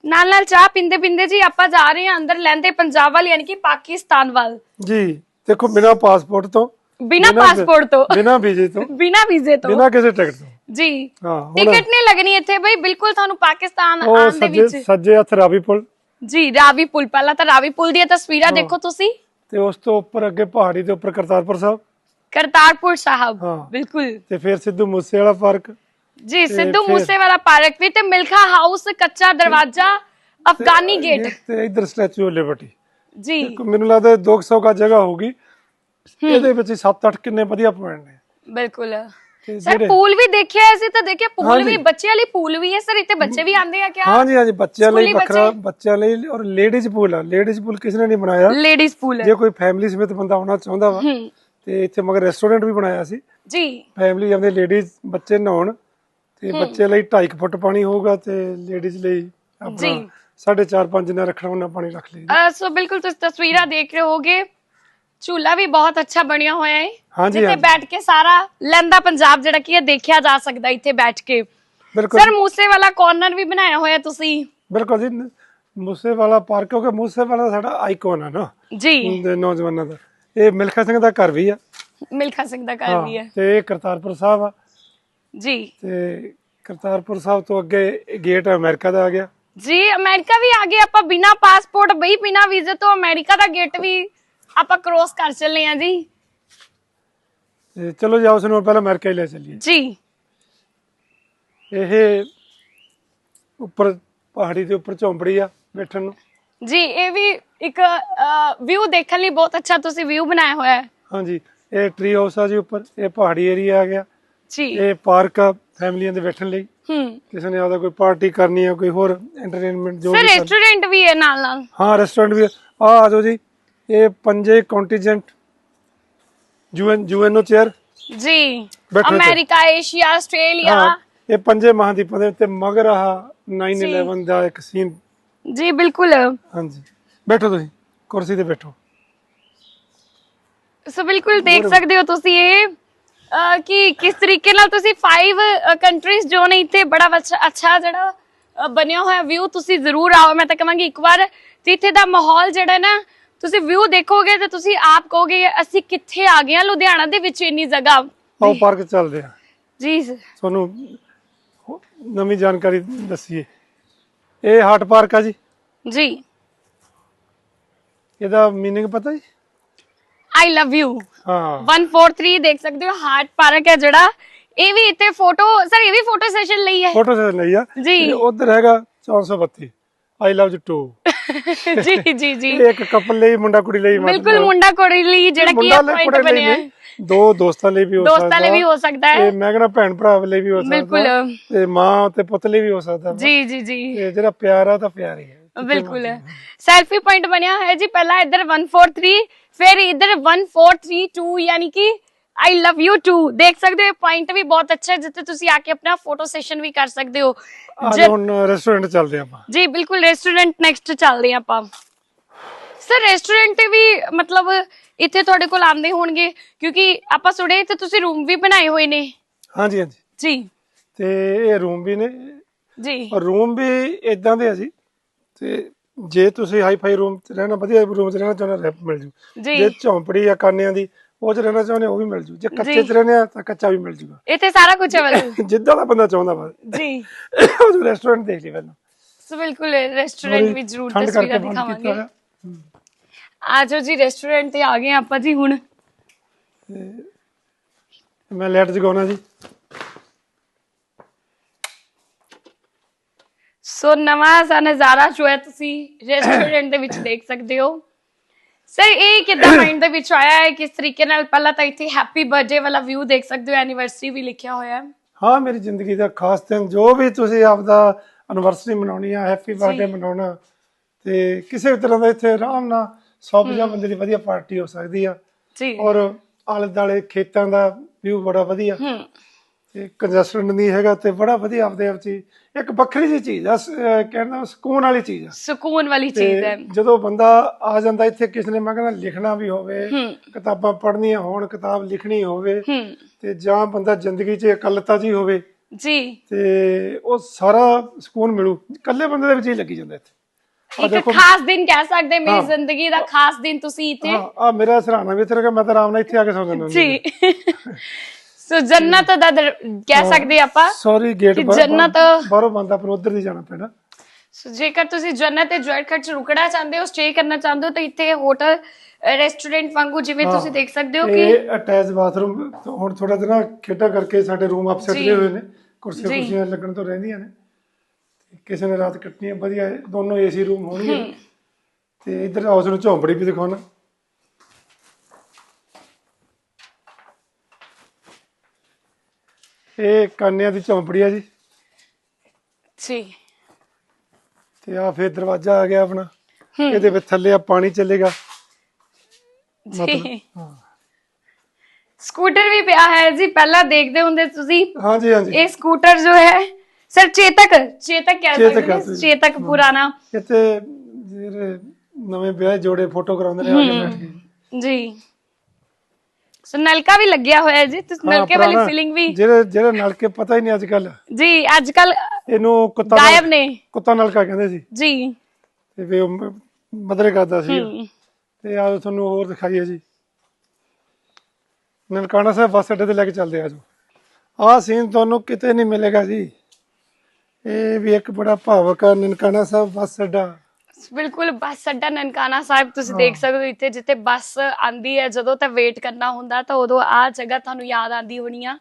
ਨਾਲ ਨਾਲ ਚਾਹ ਪਿੰਦੇ ਪਿੰਦੇ ਜੀ ਆਪਾਂ ਜਾ ਰਹੇ ਹਾਂ ਅੰਦਰ ਲੈਂਦੇ ਪੰਜਾਬ ਵੱਲ ਯਾਨੀ ਕਿ ਪਾਕਿਸਤਾਨ ਵੱਲ। ਜੀ। ਦੇਖੋ ਬਿਨਾ ਪਾਸਪੋਰਟ ਤੋਂ ਬਿਨਾ ਬਿਨਾਂ- ਪਾਸਪੋਰਟ ਤੋਂ। ਬਿਨਾ ਵੀਜ਼ੇ ਤੋਂ। ਬਿਨਾ ਵੀਜ਼ੇ ਤੋਂ। ਬਿਨਾ ਕਿਸੇ ਟਿਕਟ ਤੋਂ। ਜੀ। ਹਾਂ ਹੁਣ ਟਿਕਟ ਨਹੀਂ ਲੱਗਣੀ ਇੱਥੇ ਬਈ ਬਿਲਕੁਲ ਤੁਹਾਨੂੰ ਪਾਕਿਸਤਾਨ ਉਹ ਆਉਣ ਦੇ ਸੱਜੇ ਵਿੱਚ। ਸੱਜੇ ਹੱਥ ਰਾਵੀ ਪੁਲ। ਜੀ ਰਾਵੀ ਪੁਲ ਪਹਿਲਾਂ ਤਾਂ ਰਾਵੀ ਪੁਲ ਦੀਆਂ ਤਸਵੀਰਾਂ ਦੇਖੋ ਤੁਸੀਂ। ਤੇ ਉਸ ਤੋਂ ਉੱਪਰ ਅੱਗੇ ਪਹਾੜੀ ਦੇ ਉੱਪਰ ਕਰਤਾਰਪੁਰ ਸਾਹਿਬ। ਕਰਤਾਰਪੁਰ ਸਾਹਿਬ ਹਾਂ। ਬਿਲਕੁਲ। ਤੇ ਫਿਰ ਸਿੱਧੂ ਮੂਸੇ ਵਾਲਾ ਪਾਰਕ। ਜੀ ਸਿੱਧੂ ਫਿਰ- ਮੂਸੇਵਾਲਾ ਪਾਰਕ ਵੀ ਤੇ ਮਿਲਖਾ ਹਾਊਸ ਕੱਚਾ ਦਰਵਾਜ਼ਾ ਅਫਗਾਨੀ ਗੇਟ ਤੇ ਇਧਰ ਸਟੈਚੂ ਆਫ ਲਿਬਰਟੀ। ਜੀ। ਮੈਨੂੰ ਲੱਗਦਾ 200 ਕਾ ਜਗ੍ਹਾ ਹੋਗੀ ਇਹਦੇ ਵਿੱਚ 7-8 ਕਿੰਨੇ ਵਧੀਆ ਪੁਆਇੰਟ ਨੇ। ਬਿਲਕੁਲ। ਸਰ ਜਿਹੜੇ ਪੂਲ ਵੀ ਦੇਖਿਆ ਅਸੀਂ ਤਾਂ ਦੇਖਿਆ ਪੂਲ ਹਾਂਜੀ। ਵੀ ਬੱਚਿਆਂ ਲਈ ਪੂਲ ਵੀ ਹੈ ਸਰ ਇੱਥੇ ਬੱਚੇ ਵੀ ਆਉਂਦੇ ਆ ਕਿਆ ਹਾਂਜੀ ਹਾਂਜੀ ਬੱਚਿਆਂ ਲਈ ਸਕੂਲੀ ਵੱਖਰਾ ਬੱਚਿਆਂ ਲਈ ਔਰ ਲੇਡੀਜ਼ ਪੂਲ ਆ ਲੇਡੀਜ਼ ਪੂਲ ਕਿਸੇ ਨੇ ਨਹੀਂ ਬਣਾਇਆ ਲੇਡੀਜ਼ ਪੂਲ ਹੈ ਜੇ ਕੋਈ ਫੈਮਿਲੀ ਸਮੇਤ ਬੰਦਾ ਆਉਣਾ ਚਾਹੁੰਦਾ ਵਾ ਹੂੰ ਤੇ ਇੱਥੇ ਮਗਰ ਰੈਸਟੋਰੈਂਟ ਵੀ ਬਣਾਇਆ ਸੀ ਜੀ ਫੈਮਿਲੀ ਜਾਂਦੇ ਲੇਡੀਜ਼ ਬੱਚੇ ਨਹਾਉਣ ਤੇ ਬੱਚੇ ਲਈ 2.5 ਫੁੱਟ ਪਾਣੀ ਹੋਊਗਾ ਤੇ ਲੇਡੀਜ਼ ਲਈ ਆਪਣਾ ਜੀ। 4.5 5 ਨੇ ਰੱਖਣਾ ਉਹਨਾਂ ਪਾਣੀ ਰੱਖ ਲਈ ਅਹ ਸੋ ਬਿਲਕੁਲ ਤੁਸੀਂ ਤਸਵੀਰਾਂ ਦੇਖ ਰਹੇ ਹੋਗੇ ਝੂਲਾ ਵੀ ਬਹੁਤ ਅੱਛਾ ਬਣਿਆ ਹੋਇਆ ਹੈ ਹਾਂਜੀ, ਜਿੱਥੇ ਹਾਂਜੀ। ਬੈਠ ਕੇ ਸਾਰਾ ਲੰਦਾ ਪੰਜਾਬ ਜਿਹੜਾ ਕੀ ਹੈ ਦੇਖਿਆ ਜਾ ਸਕਦਾ ਇੱਥੇ ਬੈਠ ਕੇ। ਬਿਲਕੁਲ ਸਰ ਮੂਸੇ ਵਾਲਾ ਕਾਰਨਰ ਵੀ ਬਣਾਇਆ ਹੋਇਆ ਤੁਸੀਂ? ਬਿਲਕੁਲ ਜੀ। ਮੂਸੇ ਵਾਲਾ ਪਾਰਕ ਕਿਉਂਕਿ ਮੂਸੇ ਵਾਲਾ ਸਾਡਾ ਆਈਕਨ ਆ ਨਾ। ਜੀ। ਦੇ ਨੌਜਵਾਨਾਂ ਦਾ। ਇਹ ਮਿਲਖਾ ਸਿੰਘ ਦਾ ਘਰ ਵੀ ਆ। ਮਿਲਖਾ ਸਿੰਘ ਦਾ ਘਰ ਵੀ ਹੈ ਤੇ ਇਹ ਕਰਤਾਰਪੁਰ ਸਾਹਿਬ ਆ। ਜੀ। ਤੇ ਕਰਤਾਰਪੁਰ ਸਾਹਿਬ ਤੋਂ ਅੱਗੇ ਗੇਟ ਅਮਰੀਕਾ ਦਾ ਆ ਗਿਆ। ਜੀ ਅਮਰੀਕਾ ਵੀ ਆ ਗਏ। ਆਪਾਂ ਬਿਨਾ ਪਾਸਪੋਰਟ ਬਈ ਬਿਨਾ ਵੀਜ਼ੇ ਤੋਂ ਅਮਰੀਕਾ ਦਾ ਗੇਟ ਵੀ ਆਪਾਂ ਕ੍ਰੋਸ ਕਰ ਚੱਲੇ ਆ ਜੀ। ਤੇ ਚਲੋ ਜੀ ਉਸ ਨੂੰ ਪਹਿਲਾਂ ਅਮਰੀਕਾ ਹੀ ਲੈ ਚੱਲੀਏ। ਜੀ। ਇਹ ਉੱਪਰ ਪਹਾੜੀ ਦੇ ਉੱਪਰ ਝੌਂਪੜੀ ਆ ਬੈਠਣ ਨੂੰ। ਜੀ ਇਹ ਵੀ ਇੱਕ ਵਿਊ ਦੇਖਣ ਲਈ ਬਹੁਤ ਅੱਛਾ ਤੁਸੀਂ ਵਿਊ ਬਣਾਇਆ ਹੋਇਆ ਹੈ। ਹਾਂਜੀ ਇਹ ਟਰੀ ਹਾਊਸ ਆ ਜੀ ਉੱਪਰ ਇਹ ਪਹਾੜੀ ਏਰੀਆ ਆ ਗਿਆ। ਜੀ। ਇਹ ਪਾਰਕ ਆ ਫੈਮਲੀਆਂ ਦੇ ਬੈਠਣ ਲਈ। ਹੂੰ। ਕਿਸੇ ਨੇ ਆਦਾ ਕੋਈ ਪਾਰਟੀ ਕਰਨੀ ਆ ਕੋਈ ਹੋਰ ਐਂਟਰਟੇਨਮੈਂਟ ਜੋ ਵੀ। ਰੈਸਟੋਰੈਂਟ ਵੀ ਹੈ ਨਾਲ ਨਾਲ ਹਾਂ ਰੈਸਟੋਰੈਂਟ ਵੀ ਆ। ਆ ਜਾਓ ਜੀ ਇਹ ਪੰਜੇ ਕੰਟੀਜੈਂਟ ਯੂਐਨ ਯੂਐਨਓ ਚੇਅਰ ਜੀ ਬੈਠੋ ਇੱਥੇ। America Asia Australia. ਹਾਂ ਇਹ ਪੰਜੇ ਮਹਾਦੀਪਾਂ ਦੇ ਉੱਤੇ ਮਗਰ ਆ 9/11 ਦਾ ਇੱਕ ਸੀਨ ਜੀ ਬਿਲਕੁਲ। ਹਾਂਜੀ। ਬੈਠੋ ਤੁਸੀਂ ਕੁਰਸੀ ਤੇ ਬੈਠੋ। ਸੋ ਬਿਲਕੁਲ ਦੇਖ ਸਕਦੇ ਹੋ ਤੁਸੀਂ ਇਹ ਅਹ, ਕਿ ਕਿਸ ਤਰੀਕੇ ਨਾਲ ਤੁਸੀਂ 5 ਕੰਟਰੀਜ਼ ਜੋ ਨੇ ਇੱਥੇ ਬੜਾ ਵੱਛ- ਅੱਛਾ ਜਿਹੜਾ ਅਹ, ਬਣਿਆ ਹੋਇਆ ਵਿਊ ਤੁਸੀਂ ਜ਼ਰੂਰ ਆਓ। ਮੈਂ ਤਾਂ ਕਹਾਂਗੀ ਇੱਕ ਵਾਰ ਤੇ ਇੱਥੇ ਦਾ ਮਾਹੌਲ ਜਿਹੜਾ ਨਾ ਤੁਸੀਂ ਵਿਊ ਦੇਖੋਗੇ ਤਾਂ ਤੁਸੀਂ ਆਪ ਕਹੋਗੇ ਅਸੀਂ ਕਿੱਥੇ ਆ ਗਏ ਆ ਲੁਧਿਆਣਾ ਦੇ ਵਿੱਚ ਇੰਨੀ ਜਗ੍ਹਾ ਆਓ ਪਾਰਕ ਚੱਲਦੇ ਆ ਜੀ ਤੁਹਾਨੂੰ ਹੋ- ਨਵੀਂ ਜਾਣਕਾਰੀ ਦੱਸੀਏ ਇਹ ਹਾਰਟ ਪਾਰਕ ਆ ਜੀ ਜੀ ਇਹਦਾ मीनिंग ਪਤਾ ਜੀ ਆਈ ਲਵ ਯੂ ਹਾਂ 143 ਦੇਖ ਸਕਦੇ ਹੋ ਹਾਰਟ ਪਾਰਕ ਹੈ ਜਿਹੜਾ ਇਹ ਵੀ ਇੱਥੇ ਫੋਟੋ ਸਰ ਇਹ ਵੀ ਫੋਟੋ ਸੈਸ਼ਨ ਲਈ ਹੈ ਫੋਟੋ ਸੇ ਲਈ ਆ ਜੀ। ਉਧਰ ਹੈਗਾ 432 ਆਈ ਲਵ ਯੂ ਟੂ ਜੀ ਜੀ ਜੀ। ਇਹ ਇੱਕ ਕਪਲ ਲਈ ਮੁੰਡਾ ਕੁੜੀ ਲਈ ਬਿਲਕੁਲ ਮੁੰਡਾ ਕੁੜੀ ਲਈ ਜਿਹੜਾ ਕੀ ਪੁਆਇੰਟ ਬਣਿਆ। ਦੋ ਦੋਸਤਾਂ ਲਈ ਵੀ ਹੋ ਸਕਦਾ। ਦੋਸਤਾਂ ਲਈ ਵੀ ਹੋ ਸਕਦਾ ਹੈ। ਤੇ ਮੈਂ ਕਹਿੰਦਾ ਭੈਣ ਭਰਾ ਲਈ ਵੀ ਹੋ ਸਕਦਾ। ਬਿਲਕੁਲ। ਤੇ ਮਾਂ ਤੇ ਪੁੱਤ ਲਈ ਵੀ ਹੋ ਸਕਦਾ ਜੀ ਜੀ ਜੀ। ਇਹ ਜਿਹੜਾ ਪਿਆਰ ਆ ਤਾਂ ਪਿਆਰ ਹੀ ਹੈ। ਬਿਲਕੁਲ। ਸੈਲਫੀ ਪੁਆਇੰਟ ਬਣਿਆ ਹੈ ਜੀ। ਪਹਿਲਾਂ ਇੱਧਰ 143 ਫਿਰ ਇੱਧਰ 1432 ਯਾਨੀ ਕਿ ਆਈ ਲਵ ਯੂ ਟੂ ਦੇਖ ਸਕਦੇ ਹੋ ਪੁਆਇੰਟ ਵੀ ਬਹੁਤ ਅੱਛਾ ਹੈ ਜਿੱਥੇ ਤੁਸੀਂ ਆ ਕੇ ਆਪਣਾ ਫੋਟੋ ਸੈਸ਼ਨ ਵੀ ਕਰ ਸਕਦੇ ਹੋ। ਅੱਜ ਜ- ਹੁਣ ਰੈਸਟੋਰੈਂਟ ਚੱਲਦੇ ਆਪਾਂ। ਜੀ ਬਿਲਕੁਲ ਰੈਸਟੋਰੈਂਟ ਨੈਕਸਟ ਚੱਲਦੇ ਆਪਾਂ। ਸਰ ਰੈਸਟੋਰੈਂਟ ਤੇ ਵੀ ਮਤਲਬ ਇੱਥੇ ਤੁਹਾਡੇ ਕੋਲ ਆਉਂਦੇ ਹੋਣਗੇ ਕਿਉਂਕਿ ਆਪਾਂ ਸੁਣਿਆ ਤੇ ਤੁਸੀਂ ਰੂਮ ਵੀ ਬਣਾਏ ਹੋਏ ਨੇ। ਹਾਂਜੀ ਹਾਂਜੀ। ਜੀ। ਤੇ ਇਹ ਰੂਮ ਵੀ ਨੇ। ਜੀ। ਰੂਮ ਵੀ ਇਦਾਂ ਦੇ ਆ ਜੀ। ਤੇ ਜੇ ਤੁਸੀਂ ਹਾਈ ਫਾਈ ਰੂਮ 'ਚ ਰਹਿਣਾ ਵਧੀਆ ਰੂਮ 'ਚ ਰਹਿਣਾ ਚਾਹੁੰਦੇ ਰੈਪ ਮਿਲ ਜੂ। ਜੀ। ਜੇ ਝੌਂਪੜੀ ਆ ਕਾਨਿਆਂ ਦੀ ਉਹ 'ਚ ਰਹਿਣਾ ਚਾਹੁੰਦੇ ਉਹ ਵੀ ਮਿਲ ਜੂ। ਜੇ ਕੱਚੇ। 'ਚ ਰਹਿੰਦੇ ਆ ਤਾਂ ਕੱਚਾ ਵੀ ਮਿਲ ਜੂਗਾ। ਇੱਥੇ ਸਾਰਾ ਕੁਝ ਅਵੇਲੇਬਲ [laughs] ਜਿੱਦਾਂ ਦਾ ਬੰਦਾ ਚਾਹੁੰਦਾ ਬਸ ਜੀ। [coughs] ਉਹ ਰੈਸਟੋਰੈਂਟ ਦੇਖ ਲਈ ਪਹਿਲਾਂ। ਸੋ ਬਿਲਕੁਲ ਰੈਸਟੋਰੈਂਟ ਵੀ ਜ਼ਰੂਰ ਤਸਵੀਰਾਂ ਦਿਖਾਵਾਂਗੇ। ਆਜੋ ਜੀ ਰੈਸਟੋਰੈਂਟ ਤੇ ਆ ਗਏ ਆਪਾਂ ਜੀ ਹੁਣ। ਮੈਂ ਲਾਈਟ ਜਗਾਉਣਾ ਜੀ। ਸੋ ਨਵਾਂ ਸਾ ਨਜ਼ਾਰਾ ਜੋ ਹੈ ਤੁਸੀਂ ਰੈਸਟੋਰੈਂਟ ਦੇ ਵਿੱਚ ਦੇਖ ਸਕਦੇ ਹੋ। ਸਰ ਇਹ ਕਿੱਦਾਂ ਮਾਈਂਡ ਦੇ ਵਿੱਚ ਆਇਆ ਹੈ ਕਿਸ ਤਰੀਕੇ ਨਾਲ ਪਹਿਲਾਂ ਤਾਂ ਇੱਥੇ ਹੈਪੀ ਬਰਥਡੇ ਵਾਲਾ ਵਿਊ ਦੇਖ ਸਕਦੇ ਹੋ ਐਨੀਵਰਸਰੀ ਵੀ ਲਿਖਿਆ ਹੋਇਆ ਹੈ। ਹਾਂ ਮੇਰੀ ਜ਼ਿੰਦਗੀ ਦਾ ਖਾਸ ਦਿਨ ਜੋ ਵੀ ਤੁਸੀਂ ਆਪਦਾ ਐਨਵਰਸਰੀ ਮਨਾਉਣੀ ਆ ਹੈਪੀ ਬਰਥਡੇ ਮਨਾਉਣਾ ਤੇ ਕਿਸੇ ਵੀ ਤਰ੍ਹਾਂ ਦਾ ਇੱਥੇ ਆਰਾਮ ਨਾਲ 150 ਬੰਦੇ ਦੀ ਵਧੀਆ ਪਾਰਟੀ ਹੋ ਸਕਦੀ ਆ। ਜੀ। ਔਰ ਆਲੇ ਦਾਲੇ ਖੇਤਾਂ ਦਾ ਵਿਊ ਬੜਾ ਵਧੀਆ। ਹੂੰ। ਤੇ ਕੰਜਸਟਡ ਨਹੀਂ ਹੈਗਾ ਤੇ ਬੜਾ ਵਧੀਆ ਆਪਦੇ ਆਪ ਚ। ਇੱਕ ਵੱਖਰੀ ਜਿਹੀ ਚੀਜ਼ ਆ ਕਹਿੰਦਾ ਸਕੂਨ ਵਾਲੀ ਚੀਜ਼ ਆ। ਸਕੂਨ ਵਾਲੀ ਚੀਜ਼ ਹੈ। ਜਦੋਂ ਬੰਦਾ ਆ ਜਾਂਦਾ ਇੱਥੇ ਕਿਸੇ ਨੇ ਮੈਂ ਕਹਿੰਦਾ ਲਿਖਣਾ ਵੀ ਹੋਵੇ ਕਿਤਾਬਾਂ ਪੜ੍ਹਨੀਆਂ ਹੋਣ ਕਿਤਾਬ ਲਿਖਣੀ ਹੋਵੇ ਤੇ ਜਾਂ ਬੰਦਾ ਜ਼ਿੰਦਗੀ 'ਚ ਇਕੱਲਤਾ ਜੀ ਹੋਵੇ ਜੀ। ਤੇ ਉਹ ਸਾਰਾ ਸਕੂਨ ਮਿਲੂ। ਇਕੱਲੇ ਬੰਦੇ ਦੇ ਵਿੱਚ ਹੀ ਲੱਗੀ ਜਾਂਦਾ ਇੱਥੇ। ਇੱਕ ਖਾਸ ਦਿਨ ਕਹਿ ਸਕਦੇ ਮੇਰੀ। ਜ਼ਿੰਦਗੀ ਦਾ ਖਾਸ ਦਿਨ ਤੁਸੀਂ ਇੱਥੇ ਆ ਮੇਰਾ ਸਰਾਣਾ ਵੀ ਇੱਥੇ ਲੱਗਾ ਮੈਂ ਤਾਂ ਆਰਾਮ ਨਾਲ ਇੱਥੇ ਆ ਕੇ ਸੌਂ ਜਾਂਦਾ ਜੀ। ਸੋ ਜੰਨਤ ਦਾ ਦਰ- ਕਹਿ ਸਕਦੇ ਆਪਾਂ ਸੌਰੀ ਗੇਟ ਕਿ ਜੰਨਤ- ਬਾਹਰੋਂ ਬੰਦਾ ਪਰ ਉਧਰ ਦੀ ਜਾਣਾ ਪੈਣਾ। ਸੋ ਜੇਕਰ ਤੁਸੀਂ ਜੰਨਤ ਤੇ ਜੁਆਇਰ ਖਰਚ ਰੁਕਣਾ ਚਾਹੁੰਦੇ ਹੋ ਸਟੇ ਕਰਨਾ ਚਾਹੁੰਦੇ ਹੋ ਤਾਂ ਇੱਥੇ ਹੋਟਲ ਰੈਸਟੋਰੈਂਟ ਵਾਂਗੂ ਜਿਵੇਂ ਹਾਂ। ਤੁਸੀਂ ਦੇਖ ਸਕਦੇ ਹੋ ਕਿ ਇਹ ਅਟੈਚ ਬਾਥਰੂਮ ਹੁਣ ਥੋੜਾ ਜਿਹਾ ਨਾ ਖੇਡਾਂ ਕਰਕੇ ਸਾਡੇ ਰੂਮ ਅਪਸੈਟ ਜੀ। ਹੋਏ ਨੇ। ਕੁਰਸੀਆਂ ਜੀ। ਕੁਰਸੀਆਂ ਲੱਗਣ ਤੋਂ ਰਹਿੰਦੀਆਂ ਨੇ। ਤੇ ਕਿਸੇ ਨੇ ਰਾਤ ਕੱਟਣੀ ਹੈ ਵਧੀਆ ਦੋਨੋਂ ਏਸੀ ਰੂਮ ਹੋਣਗੇ। ਤੇ ਇੱਧਰ ਹਾਊਸ ਨੂੰ ਝੌਂਪੜੀ ਵੀ ਦਿਖਾਉਣਾ। ਇਹ ਕਾਨਿਆਂ ਦੀ ਝੌਂਪੜੀ ਆ ਜੀ। ਜੀ। ਤੇ ਆ ਫਿਰ ਦਰਵਾਜ਼ਾ ਆ ਗਿਆ ਆਪਣਾ। ਹੂੰ। ਇਹਦੇ ਵਿੱਚ ਥੱਲੇ ਆ ਪਾਣੀ ਚੱਲੇਗਾ। ਜੀ। ਹਾਂ। ਸਕੂਟਰ ਵੀ ਪਿਆ ਹੈ ਜੀ ਪਹਿਲਾਂ ਦੇਖਦੇ ਹੁੰਦੇ ਤੁਸੀਂ। ਹਾਂਜੀ ਹਾਂਜੀ। ਇਹ ਸਕੂਟਰ ਜੋ ਹੈ ਸਰ ਚੇਤਕ ਚੇਤਕ ਕਹਿ ਚੇਤਕ ਸਕਦੇ ਹਾਂ। ਚੇਤਕ ਪੁਰਾਣਾ। ਇੱਥੇ ਜਿਹੜੇ ਨਵੇਂ ਵਿਆਹ ਜੋੜੇ ਫੋਟੋ ਕਰਾਉਂਦੇ ਨੇ ਆ ਕੇ ਬੈਠ। ਕੇ ਜੀ। ਸੋ ਨਲਕਾ ਵੀ ਲੱਗਿਆ ਹੋਇਆ ਜੀ ਤੁਸੀਂ ਹਾਂ, ਨਲਕੇ ਵਾਲੀ ਪੁਰਾਣਾ, ਫੀਲਿੰਗ ਵੀ ਜਿਹੜੇ ਜਿਹੜੇ ਨਲਕੇ ਪਤਾ ਹੀ ਨਹੀਂ ਅੱਜ ਕੱਲ ਜੀ ਅੱਜ ਕੱਲ ਇਹਨੂੰ ਕੁੱਤਾ ਗਾਇਬ ਨੇ। ਕੁੱਤਾ ਨਲਕਾ ਕਹਿੰਦੇ ਸੀ। ਜੀ। ਤੇ ਵੀ ਉਹ ਮਦਰੇ ਕਰਦਾ ਸੀ। ਤੇ ਆ ਤੁਹਾਨੂੰ ਹੋਰ ਦਿਖਾਈਏ ਜੀ। ਨਨਕਾਣਾ ਸਾਹਿਬ ਬੱਸ ਅੱਡੇ ਤੇ ਲੈ ਕੇ ਚੱਲਦੇ ਆ ਜੋ ਆਹ ਸੀਨ ਤੁਹਾਨੂੰ ਕਿਤੇ ਨਹੀਂ ਮਿਲੇਗਾ ਜੀ। ਇਹ ਵੀ ਇੱਕ ਬੜਾ ਭਾਵਕ ਆ ਨਨਕਾਣਾ ਸਾਹਿਬ ਬੱਸ ਅੱਡਾ। ਬਿਲਕੁਲ ਬੱਸ ਅੱਡਾ ਨਨਕਾਣਾ ਸਾਹਿਬ ਤੁਸੀਂ ਦੇਖ ਸਕਦੇ ਹੋ ਇੱਥੇ ਜਿੱਥੇ ਬੱਸ ਆਂਦੀ ਹੈ ਜਦੋਂ ਤਾਂ ਵੇਟ ਕਰਨਾ ਹੁੰਦਾ ਤਾਂ ਉਦੋਂ ਆ ਜਗ੍ਹਾ ਤੁਹਾਨੂੰ ਯਾਦ ਆਂਦੀ ਹੋਣੀ ਆ।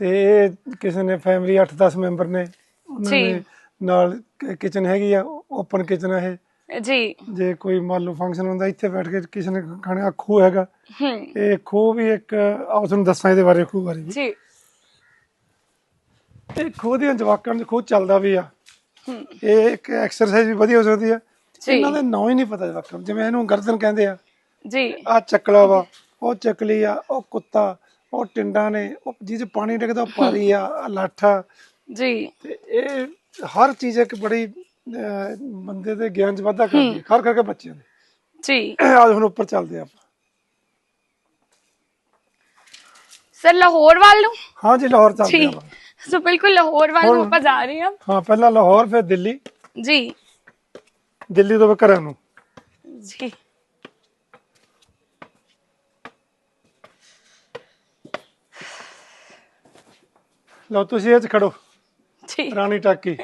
ਤੇ ਕਿਸੇ ਨੇ ਫੈਮਿਲੀ 8-10 ਮੈਂਬਰ ਨੇ ਉਹਨਾਂ ਜੀ। ਨਾਲ ਕਿਚਨ ਹੈਗੀ ਆ ਓਪਨ ਕਿਚਨ ਇਹ। ਜੀ। ਜੇ ਕੋਈ ਮੰਨ ਲਓ ਫੰਕਸ਼ਨ ਹੁੰਦਾ ਇੱਥੇ ਬੈਠ ਕੇ ਕਿਸੇ ਨੇ ਖਾਣੇ ਆ ਖੂਹ ਹੈਗਾ। ਹੂੰ। ਇਹ ਖੂਹ ਵੀ ਇੱਕ ਆਪ ਤੁਹਾਨੂੰ ਦੱਸਾਂ ਇਹਦੇ ਬਾਰੇ ਖੂਹ ਬਾਰੇ ਵੀ। ਜੀ। ਇਹ ਖੂਹ ਦੀਆਂ ਜਵਾਕਾਂ ਦੇ ਖੂਹ ਚੱਲਦਾ ਵੀ ਆ। ਹੂੰ ਇਹ ਇੱਕ ਐਕਸਰਸਾਈਜ਼ ਵੀ ਵਧੀਆ ਹੋ ਸਕਦੀ ਆ। ਇਹਨਾਂ ਦੇ ਨਾਂ ਹੀ ਨਹੀਂ ਪਤਾ ਜਵਾਕਾਂ ਜਿਵੇਂ ਇਹਨੂੰ ਗਰਦਨ ਕਹਿੰਦੇ ਆ। ਜੀ। ਆ ਚੱਕਲਾ ਵਾ ਉਹ ਚੱਕਲੀ ਆ ਉਹ ਕੁੱਤਾ ਉਹ ਟਿੰਡਾ ਨੇ ਉਹ ਜਿਹਦੇ ਪਾਣੀ ਡਿੱਗਦਾ ਪਾਰੀ ਆ ਲਾਠਾ। ਜੀ। ਤੇ ਇਹ ਹਰ ਚੀਜ਼ ਇੱਕ ਬੜੀ ਬੰਦੇ ਦੇ ਗਿਆਨ ਚ ਵਾਧਾ ਕਰਦੀ ਹੈ। ਖਾਰ ਕਰਕੇ ਬੱਚਿਆਂ ਦੇ। ਜੀ। ਅੱਜ ਹੁਣ ਉੱਪਰ ਚੱਲਦੇ ਆਪਾਂ। ਸਰ ਲਾਹੌਰ ਵੱਲ ਨੂੰ? ਹਾਂ ਜੀ ਲਾਹੌਰ ਚੱਲਦੇ ਆਪਾਂ। ਸੋ ਬਿਲਕੁਲ ਲਾਹੌਰ ਵੱਲ ਨੂੰ ਆਪਾਂ ਜਾ ਰਹੇ ਹਾਂ ਹਾਂ ਪਹਿਲਾਂ ਲਾਹੌਰ ਫਿਰ ਦਿੱਲੀ ਜੀ ਦਿੱਲੀ ਤੋਂ ਘਰਾਂ ਨੂੰ ਜੀ ਲਓ ਤੁਸੀਂ ਇਹ ਚ ਖੜੋ ਜੀ ਰਾਣੀ ਟਾਕੀ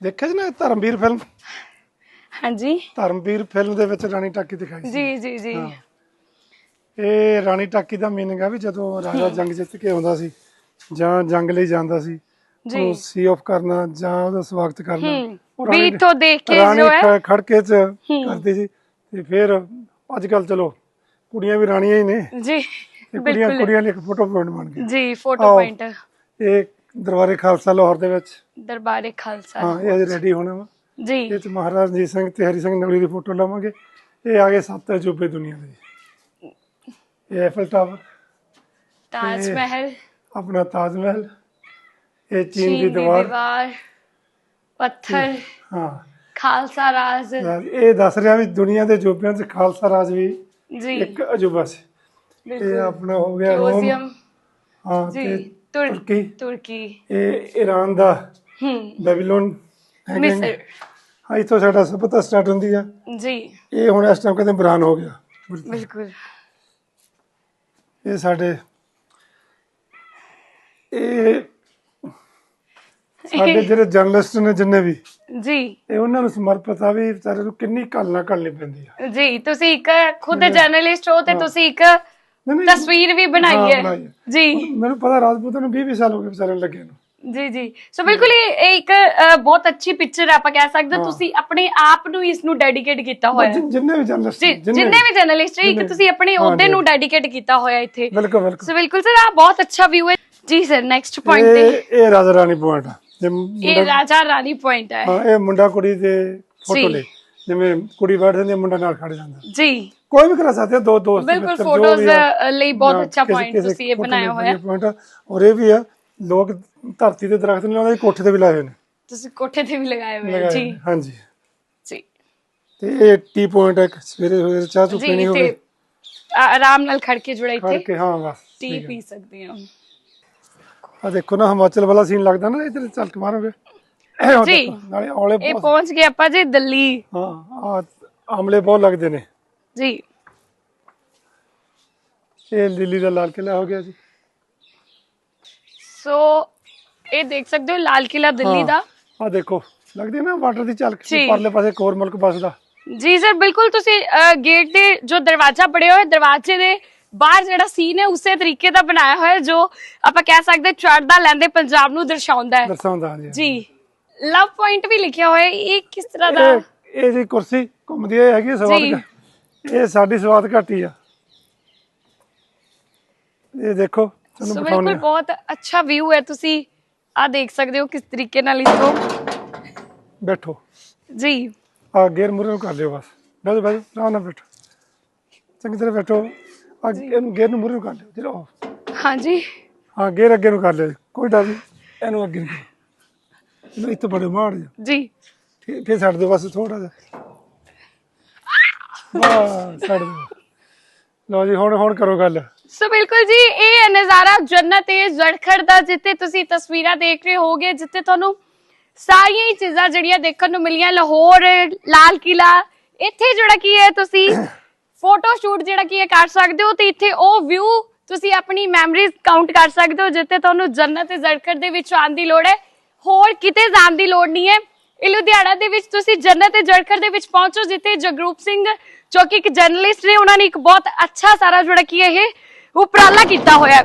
ਦੇਖਿਆ ਜੀ ਨਾ ਧਰਮਵੀਰ ਫਿਲਮ ਹਾਂਜੀ। ਧਰਮਵੀਰ ਫਿਲਮ ਦੇ ਵਿੱਚ ਰਾਣੀ ਟਾਕੀ ਦਿਖਾਈ ਸੀ। ਜੀ ਜੀ ਜੀ। ਹਾਂ। ਇਹ ਰਾਣੀ ਟਾਕੀ ਦਾ ਮੀਨਿੰਗ ਆ ਵੀ ਜਦੋਂ ਰਾਜਾ ਜੰਗ ਜਿੱਤ ਕੇ ਆਉਂਦਾ ਸੀ ਜਾਂ ਜੰਗ ਲਈ ਜਾਂਦਾ ਸੀ ਜੀ। ਸੀ ਆਫ ਕਰਨਾ ਜਾਂ ਉਹਦਾ ਸਵਾਗਤ ਕਰਨਾ ਹੂੰ ਉਹ ਵੀ ਰਾਣੀ- ਦੇਖ ਕੇ ਰਾਣੀ ਜੋ ਹੈ। ਖ- ਖੜਕੇ ਚ ਕਰਦੀ ਸੀ ਤੇ ਫਿਰ ਅੱਜ ਕੱਲ ਚਲੋ ਕੁੜੀਆਂ ਵੀ ਰਾਣੀਆਂ ਹੀ ਨੇ। ਜੀ ਤੇ ਕੁੜੀਆਂ ਬਿਲਕੁਲ। ਕੁੜੀਆਂ ਲਈ ਇੱਕ ਫੋਟੋ ਪੁਆਇੰਟ ਬਣ ਗਈ। ਜੀ ਫੋਟੋ ਆਓ। ਪੁਆਇੰਟ ਇਹ ਦਰਬਾਰੇ ਖਾਲਸਾ ਲਾਹੌਰ ਦੇ ਵਿੱਚ। ਦਰਬਾਰੇ ਖਾਲਸਾ ਹਾਂ ਇਹ ਰੈਡੀ ਹੋਣਾ ਵਾ। ਜੀ। ਇਹ ਚ ਮਹਾਰਾਜ ਰਣਜੀਤ ਸਿੰਘ ਤੇ ਹਰੀ ਸਿੰਘ ਨਗਰੀ ਦੀ ਫੋਟੋ ਲਾਵਾਂਗੇ। ਇਹ ਆ ਗਏ ਸੱਤ ਅਜੂਬੇ ਦੁਨੀਆ ਦੇ। ਇਹ ਐਫਲ ਟਾਵਰ ਤਾਜ ਮਹਿਲ ਆਪਣਾ ਤਾਜ ਮਹਿਲ ਇਹ ਚੀਨ ਦੀ ਦੀਵਾਰ। ਪੱਥਰ ਹਾਂ। ਖਾਲਸਾ ਰਾਜ। ਇਹ ਦੱਸ ਰਿਹਾ ਵੀ ਦੁਨੀਆ ਦੇ ਅਜੂਬਿਆਂ 'ਚ ਖਾਲਸਾ ਰਾਜ ਵੀ ਜੀ। ਇੱਕ ਅਜੂਬਾ ਸੀ। ਇਹ ਆਪਣਾ ਹੋ ਗਿਆ ਰੋਮ। ਹਾਂ ਜੀ ਤੇ ਤੁਰ ਤੁਰਕੀ। ਤੁਰਕੀ। ਇਹ ਈਰਾਨ ਦਾ ਹੂੰ। ਬੈਬੀਲੋਨ ਹੈਗੇ ਨੇ। ਮਿਸਰ ਹਾਂ ਇੱਥੋਂ ਸਾਡਾ ਸਭਤਾ ਸਟਾਰਟ ਹੁੰਦੀ ਆ। ਜੀ। ਇਹ ਹੁਣ ਇਸ ਟਾਈਮ ਕਹਿੰਦੇ ਬਰਾਨ ਹੋ ਗਿਆ। ਬਿਲਕੁਲ। ਇਹ ਸਾਡੇ ਇਹ ਸਾਡੇ ਜਿਹੜੇ ਜਰਨਲਿਸਟ ਨੇ ਜਿੰਨੇ ਵੀ ਜੀ। ਇਹ ਉਹਨਾਂ ਨੂੰ ਸਮਰਪਿਤ ਆ ਵੀ ਵਿਚਾਰੇ ਨੂੰ ਕਿੰਨੀ ਘਾਲਣਾ ਘਾਲਣੀ ਪੈਂਦੀ ਆ। ਜੀ ਤੁਸੀਂ ਇੱਕ ਖੁਦ ਜਰਨਲਿਸਟ ਹੋ ਤੇ ਤੁਸੀਂ ਇੱਕ ਨਹੀਂ ਨਹੀਂ। ਤਸਵੀਰ ਵੀ ਬਣਾਈ ਹੈ। ਜੀ। ਮੈਨੂੰ ਪਤਾ ਰਾਜਪੂਤਾਂ ਨੂੰ 20 20 ਸਾਲ ਹੋ ਗਏ ਵਿਚਾਰੇ ਲੱਗੇ ਨੂੰ। ਜੀ ਜੀ ਸੋ ਬਿਲਕੁਲ ਇਹ ਇਹ ਇੱਕ ਅ, ਬਹੁਤ ਅੱਛੀ ਪਿਕਚਰ ਆਪਾਂ ਕਹਿ ਸਕਦੇ ਹਾਂ। ਹਾਂ। ਤੁਸੀਂ ਆਪਣੇ ਆਪ ਨੂੰ ਇਸ ਨੂੰ ਡੈਡੀਕੇਟ ਕੀਤਾ ਹੋਇਆ ਹੈ ਜਿ- ਜਿੰਨੇ ਵੀ ਜਰਨਲਿਸਟ ਜੀ ਜਿੰਨੇ ਵੀ ਜਰਨਲਿਸਟ ਹੈ ਇੱਕ ਜਿੰਨੇ- ਤੁਸੀਂ ਆਪਣੇ ਹਾਂ, ਜੀ। ਨੂੰ ਡੈਡੀਕੇਟ ਕੀਤਾ ਹੋਇਆ ਇੱਥੇ ਬਿਲਕੁਲ ਬਿਲਕੁਲ ਸੋ ਬਿਲਕੁਲ ਸਰ ਆ ਬਹੁਤ ਅੱਛਾ ਵਿਊ ਹੈ ਜੀ ਸਰ ਨੈਕਸਟ ਪੁਆਇੰਟ ਤੇ ਇਹ ਇਹ ਰਾਜਾ ਰਾਣੀ ਪੁਆਇੰਟ ਜੇ ਇਹ ਮੁੰਡਾ ਰਾਜਾ ਰਾਣੀ ਪੁਆਇੰਟ ਹੈ ਹਾਂ ਇਹ ਮੁੰਡਾ ਕੁੜੀ ਦੇ ਫੋਟੋ ਜੀ। ਲੈ ਜਿਵੇਂ ਕੁੜੀ ਬੈਠ ਜਾਂਦੀ ਹੈ ਮੁੰਡਾ ਨਾਲ ਖੜ ਜਾਂਦਾ ਜੀ ਕੋਈ ਵੀ ਕਰਾ ਸਕਦੇ ਆ, ਦੋ ਦੋਸਤ ਬਿਲਕੁਲ ਮਿੱਤਰ, ਜੋ ਫੋਟੋਜ਼ ਵੀ ਆ। ਲਈ ਬਹੁਤ ਜਾਂ ਅੱਛਾ ਕਿਸੇ- ਤੁਸੀਂ ਇਹ photo ਬਣਾਇਆ ਹੋਇਆ ਵਧੀਆ point ਆ। ਔਰ ਇਹ ਵੀ ਆ ਲੋਕ ਧਰਤੀ ਦੇ ਦਰਖਤ ਨਹੀਂ ਲਾਉਂਦੇ ਕੋਠੇ ਤੇ ਵੀ ਲਾਏ ਹੋਏ ਨੇ। ਤੁਸੀਂ ਕੋਠੇ ਤੇ ਵੀ ਲਗਾਏ ਹੋਏ ਹੈ ਲਗਾਏ ਜੀ। ਨੇ, ਹਾਂਜੀ। ਜੀ। ਤੇ ਇਹ ਟੀ ਪੁਆਇੰਟ ਇੱਕ ਸਵੇਰੇ ਸਵੇਰੇ ਚਾਹ ਚੁ ਜੀ ਪੀਣੀ ਇੱਥੇ ਹੋਵੇ। ਆ- ਆਰਾਮ ਨਾਲ ਖੜ ਕੇ ਜੁੜਾ ਇੱਥੇ। ਕੇ ਹਾਂ ਬਸ ਟੀ ਪੀ ਸਕਦੇ ਹਾਂ। ਆ ਦੇਖੋ ਨਾ ਹਿਮਾਚਲ ਵਾਲਾ ਸੀਨ ਲੱਗਦਾ ਨਾ ਇਧਰ ਚੱਲ ਕੇ ਮਾਰੋਗੇ ਉਹ ਜੀ। ਦੇਖੋ, ਨਾਲੇ ਔਲੇ ਇਹ ਬਹੁਤ ਪਹੁੰਚ ਗਏ ਆਪਾਂ ਜੀ ਦਿੱਲੀ। ਹਾਂ ਆ ਆਮਲੇ ਬਹੁਤ ਲੱਗਦੇ ਨੇ। ਜੀ। ਇਹ ਦਿੱਲੀ ਦਾ ਲਾਲ ਕਿਲਾ ਹੋ ਗਿਆ ਜੀ। ਸੋ ਇਹ ਦੇਖ ਸਕਦੇ ਹੋ ਲਾਲ ਕਿਲਾ ਦਿੱਲੀ ਦਾ। ਆ ਦੇਖੋ ਲੱਗਦੀ ਨਾ ਵਾਟਰ ਦੀ ਝਲਕ। ਪਰਲੇ ਪਾਸੇ ਇੱਕ ਹੋਰ ਮੁਲਕ ਵੱਸਦਾ ਜੀ ਸਰ ਬਿਲਕੁਲ ਤੁਸੀਂ ਗੇਟ ਦੇ ਜੋ ਦਰਵਾਜ਼ਾ ਬੜੇ ਹੋਏ ਦਰਵਾਜ਼ੇ ਦੇ ਬਾਹਰ ਜਿਹੜਾ ਸੀਨ ਹੈ ਉਸੇ ਤਰੀਕੇ ਦਾ ਬਣਾਇਆ ਹੋਇਆ ਹੈ ਜੋ ਆਪਾਂ ਕਹਿ ਸਕਦੇ ਚੜਦਾ ਲੈਂਦੇ ਪੰਜਾਬ ਨੂੰ ਦਰਸਾਉਂਦਾ ਹੈ। ਦਰਸਾਉਂਦਾ ਜੀ। ਜੀ ਲਵ ਪੁਆਇੰਟ ਵੀ ਲਿਖਿਆ ਹੋਇਆ ਹੈ। ਇਹ ਕਿਸ ਤਰ੍ਹਾਂ ਦਾ? ਇਹ ਜੀ ਕੁਰਸੀ ਘੁੰਮਦੀ ਹੈ ਹੈਗੀ ਸਵਾਦ ਇਹ ਸਾਡੀ ਸਵਾਦ ਘਾਟੀ ਆ। ਇਹ ਦੇਖੋ ਤੁਹਾਨੂੰ ਬਿਲਕੁਲ ਬਹੁਤ ਅੱਛਾ ਵਿਊ ਹੈ ਤੁਸੀਂ ਆ ਦੇਖ ਸਕਦੇ ਹੋ ਕਿਸ ਤਰੀਕੇ ਨਾਲ ਇਸ ਨੂੰ ਬੈਠੋ। ਜੀ। ਆ ਗੇਰ ਮੁਰੇ ਨੂੰ ਕਰ ਲਿਓ ਬਸ। ਬੈਠੋ ਬੈਠੋ ਆਰਾਮ ਨਾਲ ਬੈਠੋ। ਚੰਗੀ ਤਰ੍ਹਾਂ ਬੈਠੋ। ਆ ਇਹਨੂੰ ਗੇਰ ਨੂੰ ਮੁਰੇ ਨੂੰ ਕਰ ਲਿਓ ਚਲੋ ਹਾਂਜੀ। ਹਾਂ ਗੇਰ ਅੱਗੇ ਨੂੰ ਕਰ ਲਿਓ। ਕੋਈ ਡਰ ਨਹੀਂ। ਇਹਨੂੰ ਅੱਗੇ ਨੂੰ। ਇਹਨੂੰ ਇੱਥੇ ਬੜੇ ਮਾਰ ਜਾ ਜੀ। ਫਿਰ ਫਿਰ ਛੱਡ ਦਿਓ ਬਸ ਥੋੜਾ ਜਿਹਾ। ਵਾਹ ਛੱਡ ਦਿਓ। ਲਓ ਜੀ ਹੁਣ ਹੁਣ ਕਰੋ ਗੱਲ। ਸੋ ਬਿਲਕੁਲ ਜੀ, ਇਹ ਹੈ ਨਜ਼ਾਰਾ ਜੰਨਤ ਏ ਜ਼ੜਖੜ ਦਾ, ਜਿੱਥੇ ਤੁਸੀਂ ਤਸਵੀਰਾਂ ਦੇਖ ਰਹੇ ਹੋਗੇ ਜਿੱਥੇ ਤੁਹਾਨੂੰ ਸਾਰੀਆਂ ਹੀ ਚੀਜ਼ਾਂ ਜਿਹੜੀਆਂ ਦੇਖਣ ਨੂੰ ਮਿਲੀਆਂ, ਲਾਹੌਰ, ਲਾਲ ਕਿਲਾ ਇੱਥੇ ਜਿਹੜਾ ਕੀ ਹੈ, ਤੁਸੀਂ ਫੋਟੋ ਸ਼ੂਟ ਜਿਹੜਾ ਕੀ ਹੈ ਕਰ ਸਕਦੇ ਹੋ, ਤੇ ਇੱਥੇ ਉਹ ਵਿਊ ਤੁਸੀਂ ਆਪਣੀ ਮੈਮਰੀਜ਼ ਕਾਊਂਟ ਕਰ ਸਕਦੇ ਹੋ, ਜਿੱਥੇ ਤੁਹਾਨੂੰ ਜੰਨਤ ਏ ਜ਼ੜਖੜ ਦੇ ਵਿੱਚ ਆਉਣ ਦੀ ਲੋੜ ਹੈ, ਹੋਰ ਕਿਤੇ ਜਾਣ ਦੀ ਲੋੜ ਨਹੀਂ ਹੈ। ਇਹ ਲੁਧਿਆਣਾ ਦੇ ਵਿੱਚ ਤੁਸੀਂ ਜੰਨਤ ਤੇ ਜ਼ੜਖੜ ਦੇ ਵਿੱਚ ਪਹੁੰਚੋ, ਜਿੱਥੇ ਜਗਰੂਪ ਸਿੰਘ, ਜੋ ਕਿ ਇੱਕ ਜਰਨਲਿਸਟ ਨੇ, ਉਹਨਾਂ ਨੇ ਇੱਕ ਬਹੁਤ ਅੱਛਾ ਸਾਰਾ ਜਿਹੜਾ ਕੀ ਹੈ ਇਹ ਉਪਰਾਲਾ ਕੀਤਾ ਹੋਇਆ।